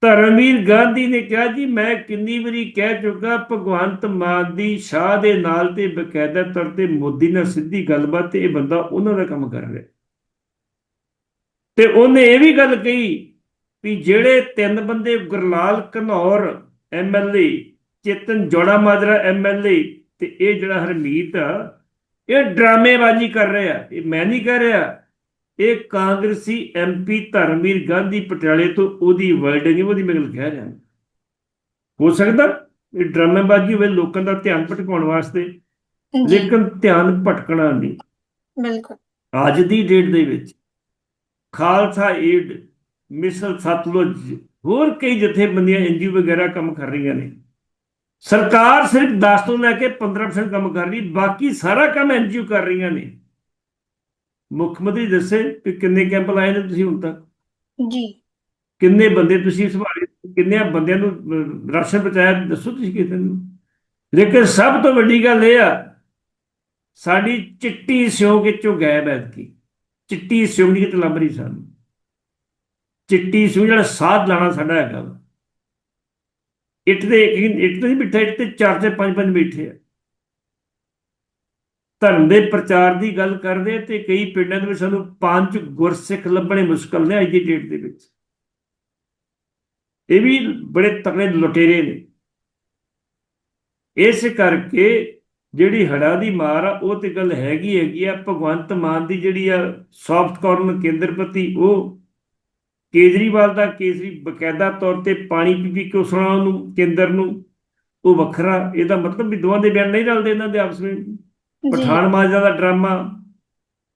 ਧਰਮਵੀਰ ਗਾਂਧੀ ਨੇ ਕਿਹਾ, ਜੀ, ਮੈਂ ਕਿੰਨੀ ਵਾਰੀ ਕਹਿ ਚੁੱਕਾ, ਭਗਵੰਤ ਮਾਨ ਦੀ ਸ਼ਾਹ ਦੇ ਨਾਲ ਤੇ ਬਕਾਇਦਾ ਤੌਰ ਤੇ ਮੋਦੀ ਨਾਲ ਸਿੱਧੀ ਗੱਲਬਾਤ ਤੇ ਇਹ ਬੰਦਾ ਉਹਨਾਂ ਦਾ ਕੰਮ ਕਰ ਰਿਹਾ ਤੇ ਉਹਨੇ ਇਹ ਵੀ ਗੱਲ ਕਹੀ ਵੀ ਜਿਹੜੇ ਤਿੰਨ ਬੰਦੇ, ਗੁਰਲਾਲ ਘਨੌਰ ਐਮਐਲਏ ਚੇਤਨ ਜੋੜਾ ਮਾਜਰਾ ਐਮਐਲਏ ਤੇ ਇਹ ਜਿਹੜਾ ਹਰਮੀਤ ਆ ਇਹ ਡਰਾਮੇਬਾਜ਼ੀ ਕਰ ਰਿਹਾ ਇਹ ਮੈਂ ਨਹੀਂ ਕਹਿ ਰਿਹਾ। ਇਹ ਕਾਂਗਰਸੀ ਐਮਪੀ ਧਰਮਵੀਰ ਗਾਂਧੀ ਪਟਿਆਲੇ ਤੋਂ ਉਹਦੀ ਵਰਡਿੰਗ ਹੈ ਉਹਦੀ ਮੈਂ ਗੱਲ ਕਹਿ ਰਿਹਾ ਹੋ ਸਕਦਾ ਇਹ ਡਰਾਮੇਬਾਜ਼ੀ ਹੋਵੇ ਲੋਕਾਂ ਦਾ ਧਿਆਨ ਭਟਕਾਉਣ ਵਾਸਤੇ ਲੇਕਿਨ ਧਿਆਨ ਭਟਕਣਾ ਨਹੀਂ। ਬਿਲਕੁਲ। ਅੱਜ ਦੀ ਡੇਟ ਦੇ ਵਿੱਚ ਖਾਲਸਾ ਏਡ ਮਿਸਲ ਸਤਲੁਜ ਹੋਰ ਕਈ ਜਥੇਬੰਦੀਆਂ ਐਨਜੀਓ ਵਗੈਰਾ ਕੰਮ ਕਰ ਰਹੀਆਂ ਨੇ। ਸਰਕਾਰ ਸਿਰਫ 10 ਤੋਂ ਲੈ ਕੇ 15% ਕੰਮ ਕਰ ਰਹੀ ਬਾਕੀ ਸਾਰਾ ਕੰਮ ਐਨਜੀਓ ਕਰ ਰਹੀਆਂ ਨੇ। ਮੁੱਖ ਮੰਤਰੀ ਦੱਸੇ ਕਿ ਕਿੰਨੇ ਕੈਂਪ ਲਾਏ ਨੇ ਤੁਸੀਂ ਹੁਣ ਤੱਕ? ਜੀ। ਕਿੰਨੇ ਬੰਦੇ ਤੁਸੀਂ ਸੰਭਾਲੇ? ਕਿੰਨੇ ਬੰਦਿਆਂ ਨੂੰ ਰਾਸ਼ਨ ਪਹੁੰਚਾਇਆ ਦੱਸੋ ਤੁਸੀਂ ਕਿਸੇ ਨੂੰ? ਲੇਕਿਨ ਸਭ ਤੋਂ ਵੱਡੀ ਗੱਲ ਇਹ ਆ ਸਾਡੀ ਚਿੱਟੀ ਸਿਉਂਕ ਵਿੱਚੋਂ ਗਾਇਬ ਹੈ ਕੀ ਚਿੱਟੀ ਸਿਉਂਕ ਦੀ ਕਿਤੇ ਲੱਭ ਰਹੀ ਸਾਨੂੰ। ਚਿੱਟੀ ਸਿਉਂਕ ਜਿਹੜਾ ਸਾਧ ਲਾਣਾ ਸਾਡਾ ਹੈਗਾ। ਇੱਟ ਦੇ ਇੱਕ ਇੱਟ ਤੇ ਨਹੀਂ ਇੱਟ ਤੇ ਚਾਰ ਤੇ ਪੰਜ ਪੰਜ ਬੈਠੇ ਆ। ਧਰਮ ਦੇ ਪ੍ਰਚਾਰ ਦੀ ਗੱਲ ਕਰਦੇ ਤੇ ਕਈ ਪਿੰਡਾਂ ਦੇ ਵਿੱਚ ਸਾਨੂੰ ਪੰਜ ਗੁਰਸਿੱਖ ਲੱਭਣੇ ਮੁਸ਼ਕਲ ਨੇ ਅੱਜ ਦੀ ਡੇਟ ਦੇ ਵਿੱਚ। ਇਹ ਵੀ ਬੜੇ ਤਕੜੇ ਲੁਟੇਰੇ ਨੇ। ਇਸ ਕਰਕੇ ਜਿਹੜੀ ਹੜਾ ਦੀ ਮਾਰ ਆ, ਉਹ ਤੇ ਗੱਲ ਹੈਗੀ ਹੈਗੀ ਆ। ਭਗਵੰਤ ਮਾਨ ਦੀ ਜਿਹੜੀ ਆ ਸੌਫਟ ਕਾਰਨ ਕੇਂਦਰਪਤੀ ਉਹ ਕੇਜਰੀਵਾਲ ਦਾ ਕੇਸਰੀ ਬਕਾਇਦਾ ਤੌਰ ਤੇ ਪਾਣੀ ਪੀ ਪੀ ਕੇ ਉਸਣਾ ਉਹਨੂੰ ਕੇਂਦਰ ਨੂੰ ਉਹ ਵੱਖਰਾ ਇਹਦਾ ਮਤਲਬ ਵੀ ਦੋਵਾਂ ਦੇ ਬਿਆਨ ਨਹੀਂ ਰਲਦੇ ਇਹਨਾਂ ਦੇ ਆਪਸ ਵਿੱਚ। ਪਠਾਨ ਮਾਜਰਾ ਦਾ ਡਰਾਮਾ।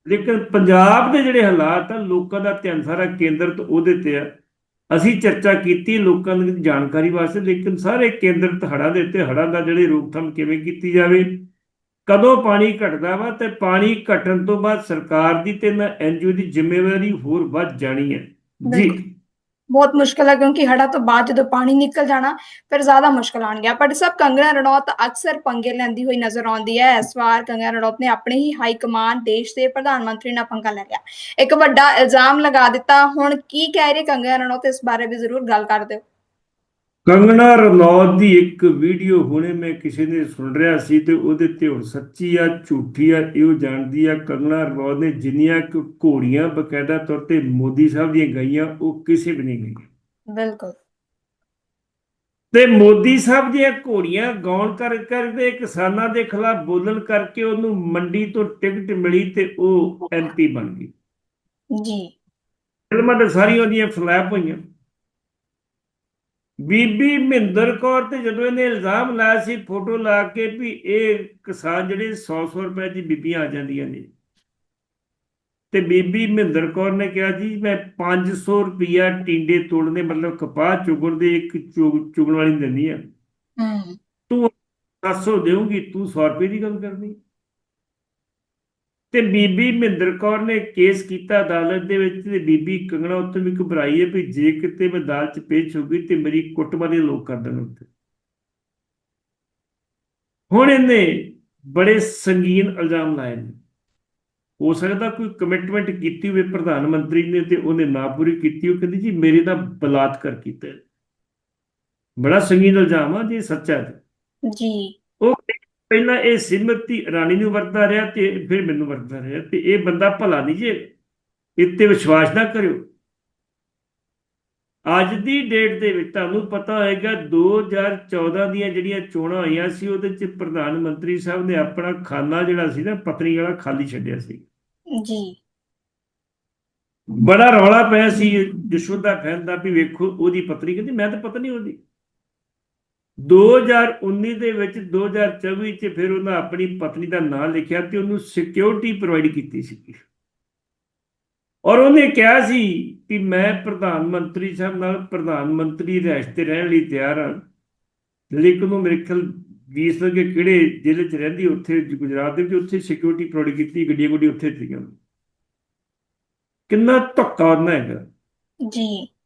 ਲੇਕਿਨ ਪੰਜਾਬ ਦੇ ਜਿਹੜੇ ਹਾਲਾਤ ਆ ਲੋਕਾਂ ਦਾ ਧਿਆਨ ਸਾਰਾ ਕੇਂਦਰ ਤੋਂ ਉਹਦੇ ਤੇ ਆ। ਅਸੀਂ ਚਰਚਾ ਕੀਤੀ ਲੋਕਾਂ ਦੀ ਜਾਣਕਾਰੀ ਵਾਸਤੇ ਲੇਕਿਨ ਸਾਰੇ ਕੇਂਦਰ ਹੜ੍ਹਾਂ ਦੇ ਉੱਤੇ ਹੜ੍ਹਾਂ ਦਾ ਜਿਹੜੀ ਰੋਕਥਾਮ ਕਿਵੇਂ ਕੀਤੀ ਜਾਵੇ ਕਦੋਂ ਪਾਣੀ ਘਟਦਾ ਵਾ ਤੇ ਪਾਣੀ ਘਟਣ ਤੋਂ ਬਾਅਦ ਸਰਕਾਰ ਦੀ ਤੇ ਨਾ ਐਨਜੀਓ ਦੀ ਜ਼ਿੰਮੇਵਾਰੀ ਹੋਰ ਵੱਧ ਜਾਣੀ ਹੈ। ਜੀ। ਬਹੁਤ ਮੁਸ਼ਕਲ ਹੈ ਕਿਉਂਕਿ ਹੜਾ ਤੋਂ ਬਾਅਦ ਜਦੋਂ ਪਾਣੀ ਨਿਕਲ ਜਾਣਾ, ਫਿਰ ਜ਼ਿਆਦਾ ਮੁਸ਼ਕਲ ਆਉਣਗੀਆਂ ਪਰ ਸਭ ਕੰਗਣਾ ਰਣੌਤ ਅਕਸਰ ਪੰਗੇ ਲੈਂਦੀ ਹੋਈ ਨਜ਼ਰ ਆਉਂਦੀ ਹੈ। ਇਸ ਵਾਰ ਕੰਗਣਾ ਰਣੌਤ ਨੇ ਆਪਣੇ ਹੀ ਹਾਈ ਕਮਾਂਡ ਦੇਸ਼ ਦੇ ਪ੍ਰਧਾਨ ਮੰਤਰੀ ਨਾਲ ਪੰਗਾ ਲੈ ਲਿਆ। ਇੱਕ ਵੱਡਾ ਇਲਜ਼ਾਮ ਲਗਾ ਦਿੱਤਾ। ਹੁਣ ਕੀ ਕਹਿ ਰਹੀ ਕੰਗਣਾ ਰਣੌਤ, ਇਸ ਬਾਰੇ ਵੀ ਜ਼ਰੂਰ ਗੱਲ ਕਰ ਦਿਓ। ਕੰਗਨਾ ਰਣੌਤ ਦੀ ਇੱਕ ਵੀਡੀਓ ਹੁਣੇ ਮੈਂ ਕਿਸੇ ਨੇ ਸੁਣ ਰਿਹਾ ਸੀ ਤੇ ਉਹਦੇ ਤੇ ਹੁਣ ਸੱਚੀ ਆ ਝੂਠੀ ਆ ਇਹੋ ਜਾਣਦੀ ਆ ਕੰਗਨਾ ਰਣੌਤ ਨੇ ਜਿੰਨੀਆਂ ਕੁ ਘੋੜੀਆਂ ਬਕਾਇਦਾ ਤੌਰ ਤੇ ਮੋਦੀ ਸਾਹਿਬ ਦੀਆਂ ਗਈਆਂ ਉਹ ਕਿਸੇ ਵੀ ਨਹੀਂ ਗਈਆਂ। ਬਿਲਕੁਲ। ਤੇ ਮੋਦੀ ਸਾਹਿਬ ਦੀਆਂ ਘੋੜੀਆਂ ਗਾਉਣ ਕਰ ਕਰਦੇ ਕਿਸਾਨਾਂ ਦੇ ਖਿਲਾਫ ਬੋਲਣ ਕਰਕੇ ਉਹਨੂੰ ਮੰਡੀ ਤੋਂ ਟਿਕਟ ਮਿਲੀ ਤੇ ਉਹ ਐਮਪੀ ਬਣ ਗਈ। ਜੀ। ਫਿਲਮਾਂ ਤੇ ਸਾਰੀਆਂ ਉਹਦੀਆਂ ਫਲੈਪ ਹੋਈਆਂ। ਬੀਬੀ ਮਹਿੰਦਰ ਕੌਰ ਤੇ ਜਦੋਂ ਇਹਨੇ ਇਲਜ਼ਾਮ ਲਾਇਆ ਸੀ ਫੋਟੋ ਲਾ ਕੇ ਵੀ ਇਹ ਕਿਸਾਨ ਜਿਹੜੇ 100-100 ਰੁਪਏ ਦੀ ਬੀਬੀਆਂ ਆ ਜਾਂਦੀਆਂ ਨੇ। ਤੇ ਬੀਬੀ ਮਹਿੰਦਰ ਕੌਰ ਨੇ ਕਿਹਾ ਜੀ ਮੈਂ 500 ਰੁਪਿਆ ਟਿੰਡੇ ਤੋੜਨੇ ਮਤਲਬ ਕਪਾਹ ਚੁਗਣ ਦੇ ਇੱਕ ਚੁਗ- ਚੁਗਣ ਵਾਲੀ ਦਿੰਦੀ ਆ। ਹੂੰ। 700 ਦੇਊਂਗੀ ਤੂੰ 100 ਰੁਪਏ ਦੀ ਗੱਲ ਕਰਨੀ। ਤੇ ਬੀਬੀ ਮਹਿੰਦਰ ਕੌਰ ਨੇ ਕੇਸ ਕੀਤਾ ਅਦਾਲਤ ਦੇ ਵਿੱਚ ਤੇ ਬੀਬੀ ਕੰਗਣਾ ਉੱਤੇ ਵੀ ਘਬਰਾਈ ਹੈ ਵੀ ਜੇ ਕਿਤੇ ਮੈਂ ਅਦਾਲਤ 'ਚ ਪੇਸ਼ ਹੋ ਗਈ ਤੇ ਮੇਰੀ ਕੁੱਟਮਾਰ ਦੇ ਲੋਕ ਕਰ ਦੇਣ ਉੱਤੇ ਹੁਣ ਇਹਨੇ ਬੜੇ ਸੰਗੀਨ ਇਲਜ਼ਾਮ ਲਾਏ ਨੇ ਹੋ ਸਕਦਾ ਕੋਈ ਕਮਿਟਮੈਂਟ ਕੀਤੀ ਹੋਵੇ ਪ੍ਰਧਾਨ ਮੰਤਰੀ ਨੇ ਤੇ ਉਹਨੇ ਨਾ ਪੂਰੀ ਕੀਤੀ ਉਹ ਕਹਿੰਦੀ ਜੀ ਮੇਰੇ ਨਾਲ ਬਲਾਤਕਾਰ ਕੀਤਾ। ਬੜਾ ਸੰਗੀਨ ਇਲਜ਼ਾਮ ਆ ਜੇ ਸੱਚਾ ਹੈ। ਜੀ ਉਹ ਪਹਿਲਾਂ ਇਹ ਸਿਮਰਤੀ ਰਾਣੀ ਨੂੰ ਵਰਤਦਾ ਰਿਹਾ ਤੇ ਫਿਰ ਮੈਨੂੰ ਵਰਤਦਾ ਰਿਹਾ ਤੇ ਇਹ ਬੰਦਾ ਭਲਾ ਨਹੀਂ ਜੇ ਇੱਥੇ ਵਿਸ਼ਵਾਸ ਨਾ ਕਰਿਓ। ਅੱਜ ਦੀ ਡੇਟ ਦੇ ਵਿੱਚ ਤੁਹਾਨੂੰ ਪਤਾ ਹੋਏਗਾ 2014 ਦੀਆਂ ਜਿਹੜੀਆਂ ਚੋਣਾਂ ਹੋਈਆਂ ਸੀ ਉਹਦੇ ਚ ਪ੍ਰਧਾਨ ਮੰਤਰੀ ਸਾਹਿਬ ਨੇ ਆਪਣਾ ਖਾਨਾ ਜਿਹੜਾ ਸੀ ਨਾ ਪਤਨੀ ਵਾਲਾ ਖਾਲੀ ਛੱਡਿਆ ਸੀ। ਜੀ। ਬੜਾ ਰੌਲਾ ਪਿਆ ਸੀ ਜਸ਼ੋਦਾ ਫੈਨ ਦਾ ਵੀ ਵੇਖੋ ਉਹਦੀ ਪਤਨੀ ਕਹਿੰਦੀ ਮੈਂ ਤਾਂ ਪਤਾ ਨਹੀਂ ਉਹਦੀ। 2019 ਦੇ ਵਿੱਚ 2024 ਚ ਫਿਰ ਉਹਨਾਂ ਆਪਣੀ ਪਤਨੀ ਦਾ ਨਾਮ ਲਿਖਿਆ ਤੇ ਉਹਨੂੰ ਸਿਕਿਉਰਿਟੀ ਪ੍ਰੋਵਾਈਡ ਕੀਤੀ ਸੀ ਔਰ ਉਹਨੇ ਕਿਹਾ ਸੀ ਕਿ ਮੈਂ ਪ੍ਰਧਾਨ ਮੰਤਰੀ ਸਾਹਿਬ ਨਾਲ ਪ੍ਰਧਾਨ ਮੰਤਰੀ ਰਹਿਸ਼ ਤੇ ਰਹਿਣ ਲਈ ਤਿਆਰ ਹਾਂ। ਲੇਕਿਨ ਉਹ ਮੇਰੇ ਖਿਆਲ 20 ਲਗੇ ਕਿਹੜੇ ਜ਼ਿਲ੍ਹੇ ਚ ਰਹਿੰਦੀ, ਉੱਥੇ ਗੁਜਰਾਤ ਦੇ ਵਿੱਚ ਉੱਥੇ ਸਿਕਿਉਰਿਟੀ ਪ੍ਰੋਵਾਈਡ ਕੀਤੀ ਗੱਡੀਆਂ ਗੁੱਡੀ ਉੱਥੇ ਸੀਗੀਆਂ। ਕਿੰਨਾ ਧੱਕਾ ਉਹਨਾਂ ਹੈਗਾ। ਜੀ।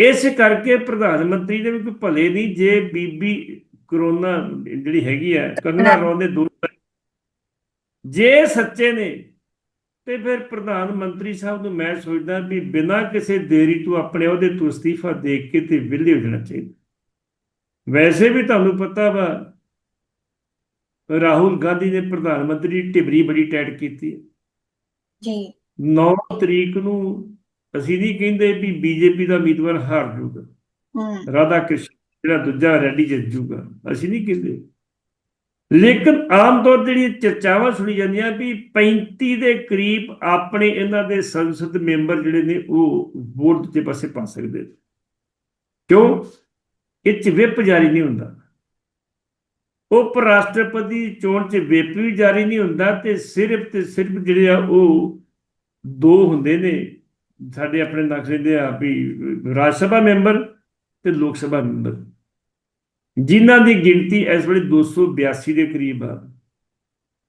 ਇਸ ਕਰਕੇ ਪ੍ਰਧਾਨ ਮੰਤਰੀ ਦੇ ਵੀ ਕੋਈ ਭਲੇ ਨਹੀਂ ਜੇ ਬੀਬੀ ਕਰੋਨਾ ਜਿਹੜੀ ਹੈਗੀ ਹੈ ਕੰਗਨਾ ਰਣੌਤ ਦੇ ਦੋ ਜੇ ਸੱਚੇ ਨੇ ਤੇ ਫਿਰ ਪ੍ਰਧਾਨ ਮੰਤਰੀ ਸਾਹਿਬ ਨੂੰ ਮੈਂ ਸੋਚਦਾ ਵੀ ਬਿਨਾਂ ਕਿਸੇ ਦੇਰੀ ਤੋਂ ਆਪਣੇ ਉਹਦੇ ਤੋਂ ਅਸਤੀਫਾ ਦੇ ਕੇ ਤੇ ਵਿਲੇ ਹੋ ਜਾਣਾ ਚਾਹੀਦਾ। ਵੈਸੇ ਵੀ ਤੁਹਾਨੂੰ ਪਤਾ ਵਾ ਰਾਹੁਲ ਗਾਂਧੀ ਨੇ ਪ੍ਰਧਾਨ ਮੰਤਰੀ ਟਿਬਰੀ ਬੜੀ ਟਾਈਟ ਕੀਤੀ ਜੀ। 9 ਤਰੀਕ ਨੂੰ ਅਸੀਂ ਨਹੀਂ ਕਹਿੰਦੇ ਵੀ ਬੀਜੇਪੀ ਦਾ ਉਮੀਦਵਾਰ ਹਾਰ ਜਾਊਗਾ। ਹੂੰ। ਰਾਧਾ ਕ੍ਰਿਸ਼ਨ ਜਿਹੜਾ ਦੂਜਾ ਰੈਡੀ ਜਿੱਤ ਜਾਊਗਾ। ਅਸੀਂ ਨਹੀਂ ਕਹਿੰਦੇ। ਲੇਕਿਨ ਆਮ ਤੌਰ ਤੇ ਜਿਹੜੀਆਂ ਚਰਚਾਵਾਂ ਸੁਣੀ ਜਾਂਦੀਆਂ ਵੀ 35 ਦੇ ਕਰੀਬ ਆਪਣੇ ਇਹਨਾਂ ਦੇ ਸੰਸਦ ਮੈਂਬਰ ਜਿਹੜੇ ਨੇ ਉਹ ਵੋਟ ਦੂਜੇ ਪਾਸੇ ਪਾ ਸਕਦੇ। ਕਿਉਂ? ਇਹ ਚ whip ਜਾਰੀ ਨਹੀਂ ਹੁੰਦਾ। ਉਪ ਰਾਸ਼ਟਰਪਤੀ ਦੀ ਚੋਣ ਚ whip ਵੀ ਜਾਰੀ ਨਹੀਂ ਹੁੰਦਾ ਤੇ ਸਿਰਫ ਤੇ ਸਿਰਫ ਜਿਹੜੇ ਆ ਉਹ ਦੋ ਹੁੰਦੇ ਨੇ। ਸਾਡੇ ਆਪਣੇ ਨਕਸ਼ੇ ਦੇ ਆ ਵੀ ਰਾਜ ਸਭਾ ਮੈਂਬਰ ਤੇ ਲੋਕ ਸਭਾ ਮੈਂਬਰ। ਜਿਨ੍ਹਾਂ ਦੀ ਗਿਣਤੀ ਇਸ ਵੇਲੇ 282 ਦੇ ਕਰੀਬ ਆ।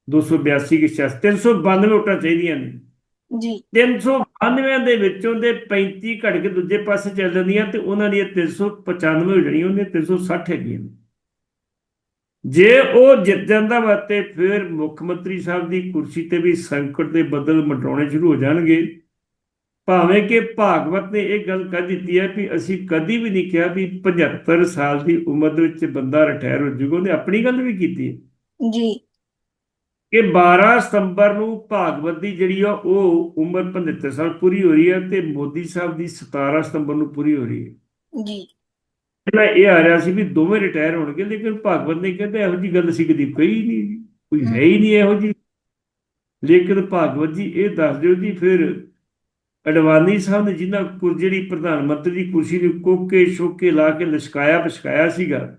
282 ਕਿ 392 ਵੋਟਾਂ ਚਾਹੀਦੀਆਂ ਨੇ। ਜੀ। 392 ਦੇ ਵਿੱਚੋਂ ਦੇ 35 ਘੜ ਕੇ ਦੂਜੇ ਪਾਸੇ ਚੱਲ ਜਾਂਦੀਆਂ ਤੇ ਉਹਨਾਂ ਦੀਆਂ 395 ਹੋ ਜਾਣੀਆਂ ਉਹਨੇ 360 ਹੈਗੀਆਂ। ਜੇ ਉਹ ਜਿੱਤ ਜਾਂਦਾ ਵਾ ਤੇ ਫਿਰ ਮੁੱਖ ਮੰਤਰੀ ਸਾਹਿਬ ਦੀ ਕੁਰਸੀ ਤੇ ਵੀ ਸੰਕਟ ਦੇ ਬੱਦਲ ਮੰਡਰਾਉਣੇ ਸ਼ੁਰੂ ਹੋ ਜਾਣਗੇ। ਭਾਵੇਂ ਕਿ ਭਾਗਵਤ ਨੇ ਇਹ ਗੱਲ ਕਹਿ ਦਿੱਤੀ ਹੈ ਕਿ ਅਸੀਂ ਕਦੀ ਵੀ ਨਹੀਂ ਕਿਹਾ ਵੀ 75 ਸਾਲ ਦੀ ਉਮਰ ਦੇ ਵਿੱਚ ਬੰਦਾ ਰਿਟਾਇਰ ਹੋ ਜਾਊਗਾ। ਉਹਨੇ ਆਪਣੀ ਗੱਲ ਵੀ ਕੀਤੀ ਹੈ। ਜੀ। ਕਿ 12 ਸਤੰਬਰ ਨੂੰ ਭਾਗਵਤ ਦੀ ਜਿਹੜੀ ਆ ਉਹ ਉਮਰ 75 ਸਾਲ ਪੂਰੀ ਹੋ ਰਹੀ ਹੈ ਤੇ ਮੋਦੀ ਸਾਹਿਬ ਦੀ 17 ਸਤੰਬਰ ਨੂੰ ਪੂਰੀ ਹੋ ਰਹੀ ਹੈ। ਜੀ। ਪਹਿਲਾਂ ਇਹ ਆ ਰਿਹਾ ਸੀ ਵੀ ਦੋਵੇਂ ਰਿਟਾਇਰ ਹੋਣਗੇ ਲੇਕਿਨ ਭਾਗਵਤ ਨੇ ਕਹਿੰਦਾ ਇਹੋ ਜੀ ਗੱਲ ਅਸੀਂ ਕਦੀ ਕਹੀ ਨਹੀਂ ਕੋਈ ਹੈ ਹੀ ਨਹੀਂ ਇਹੋ ਜੀ ਲੇਕਿਨ ਭਾਗਵਤ ਜੀ ਇਹ ਦੱਸ ਦਿਓ ਜੀ ਫਿਰ ਅਡਵਾਨੀ ਸਾਹਿਬ ਨੇ ਜਿਨ੍ਹਾਂ ਕੁਰ ਜਿਹੜੀ ਪ੍ਰਧਾਨ ਮੰਤਰੀ ਦੀ ਕੁਰਸੀ ਨੂੰ ਕੋਕੇ ਸ਼ੋਕੇ ਲਾ ਕੇ ਲਿਸ਼ਕਾਇਆ ਪਛਕਾਇਆ ਸੀਗਾ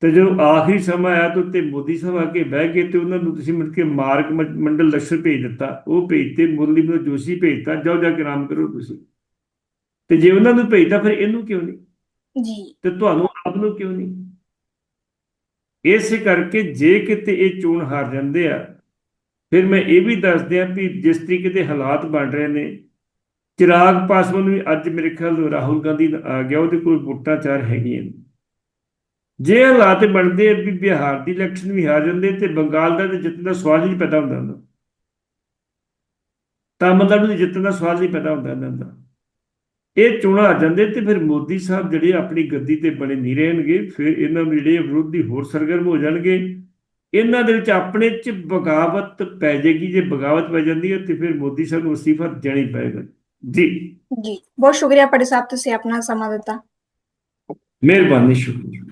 ਤੇ ਜਦੋਂ ਆਖਰੀ ਸਮਾਂ ਆਇਆ ਤਾਂ ਉੱਤੇ ਮੋਦੀ ਸਾਹਿਬ ਆ ਕੇ ਬਹਿ ਗਏ ਤੇ ਉਹਨਾਂ ਨੂੰ ਤੁਸੀਂ ਮਿਲ ਕੇ ਮਾਰਕ ਮੰਡਲ ਲਸ਼ਕਰ ਭੇਜ ਦਿੱਤਾ ਉਹ ਭੇਜਤੇ ਮੁਰਲੀ ਨੂੰ ਜੋਸ਼ੀ ਭੇਜਤਾ ਜਾਓ ਜਾ ਕੇ ਆਰਾਮ ਕਰੋ ਤੁਸੀਂ। ਤੇ ਜੇ ਉਹਨਾਂ ਨੂੰ ਭੇਜਤਾ ਫਿਰ ਇਹਨੂੰ ਕਿਉਂ ਨਹੀਂ? ਜੀ। ਤੇ ਤੁਹਾਨੂੰ ਆਪ ਨੂੰ ਕਿਉਂ ਨਹੀਂ? ਇਸੇ ਕਰਕੇ ਜੇ ਕਿਤੇ ਇਹ ਚੋਣ ਹਾਰ ਜਾਂਦੇ ਆ ਫਿਰ ਮੈਂ ਇਹ ਵੀ ਦੱਸ ਦਿਆਂ ਵੀ ਜਿਸ ਤਰੀਕੇ ਦੇ ਹਾਲਾਤ ਬਣ ਰਹੇ ਨੇ, ਚਿਰਾਗ ਪਾਸਵਾਨ ਵੀ ਅੱਜ ਮੇਰੇ ਖਿਆਲ ਰਾਹੁਲ ਗਾਂਧੀ ਆ ਗਿਆ, ਉਹਦੇ ਕੋਲ ਵੋਟਾਂ ਚਾਰ ਹੈਗੀਆਂ ਜੇ ਹਾਲਾਤ ਬਣਦੇ ਆ ਵੀ ਬਿਹਾਰ ਦੀ ਇਲੈਕਸ਼ਨ ਵੀ ਹਾਰ ਜਾਂਦੇ ਤੇ ਬੰਗਾਲ ਦਾ ਤੇ ਜਿੱਤਣ ਦਾ ਸਵਾਲ ਹੀ ਪੈਦਾ ਹੁੰਦਾ ਉਹਨਾਂ ਤਾਮਿਲਨਾਡੂ ਦੇ ਜਿੱਤਣ ਦਾ ਸਵਾਲ ਨਹੀਂ ਪੈਦਾ ਹੁੰਦਾ ਇਹਨਾਂ ਦਾ। ਇਹ ਚੋਣਾਂ ਆ ਜਾਂਦੇ ਤੇ ਫਿਰ ਮੋਦੀ ਸਾਹਿਬ ਜਿਹੜੇ ਆਪਣੀ ਗੱਦੀ ਤੇ ਬਣੇ ਨਹੀਂ ਰਹਿਣਗੇ, ਫਿਰ ਇਹਨਾਂ ਨੂੰ ਜਿਹੜੇ ਵਿਰੋਧੀ ਹੋਰ ਸਰਗਰਮ ਹੋ ਜਾਣਗੇ ਇਹਨਾਂ ਦੇ ਵਿੱਚ ਆਪਣੇ ਚ ਬਗਾਵਤ ਪੈ ਜਾਏਗੀ ਜੇ ਬਗਾਵਤ ਪੈ ਜਾਂਦੀ ਹੈ ਤੇ ਫਿਰ ਮੋਦੀ ਸਾਹਿਬ ਨੂੰ ਅਸਤੀਫਾ ਦੇਣਾ ਪਏਗਾ। ਜੀ। ਜੀ ਬਹੁਤ ਸ਼ੁਕਰੀਆ ਪਟੇ ਸਾਹਿਬ ਤੁਸੀਂ ਆਪਣਾ ਸਮਾਂ ਦਿੱਤਾ। ਮਿਹਰਬਾਨੀ ਸ਼ੁਕਰੀਆ।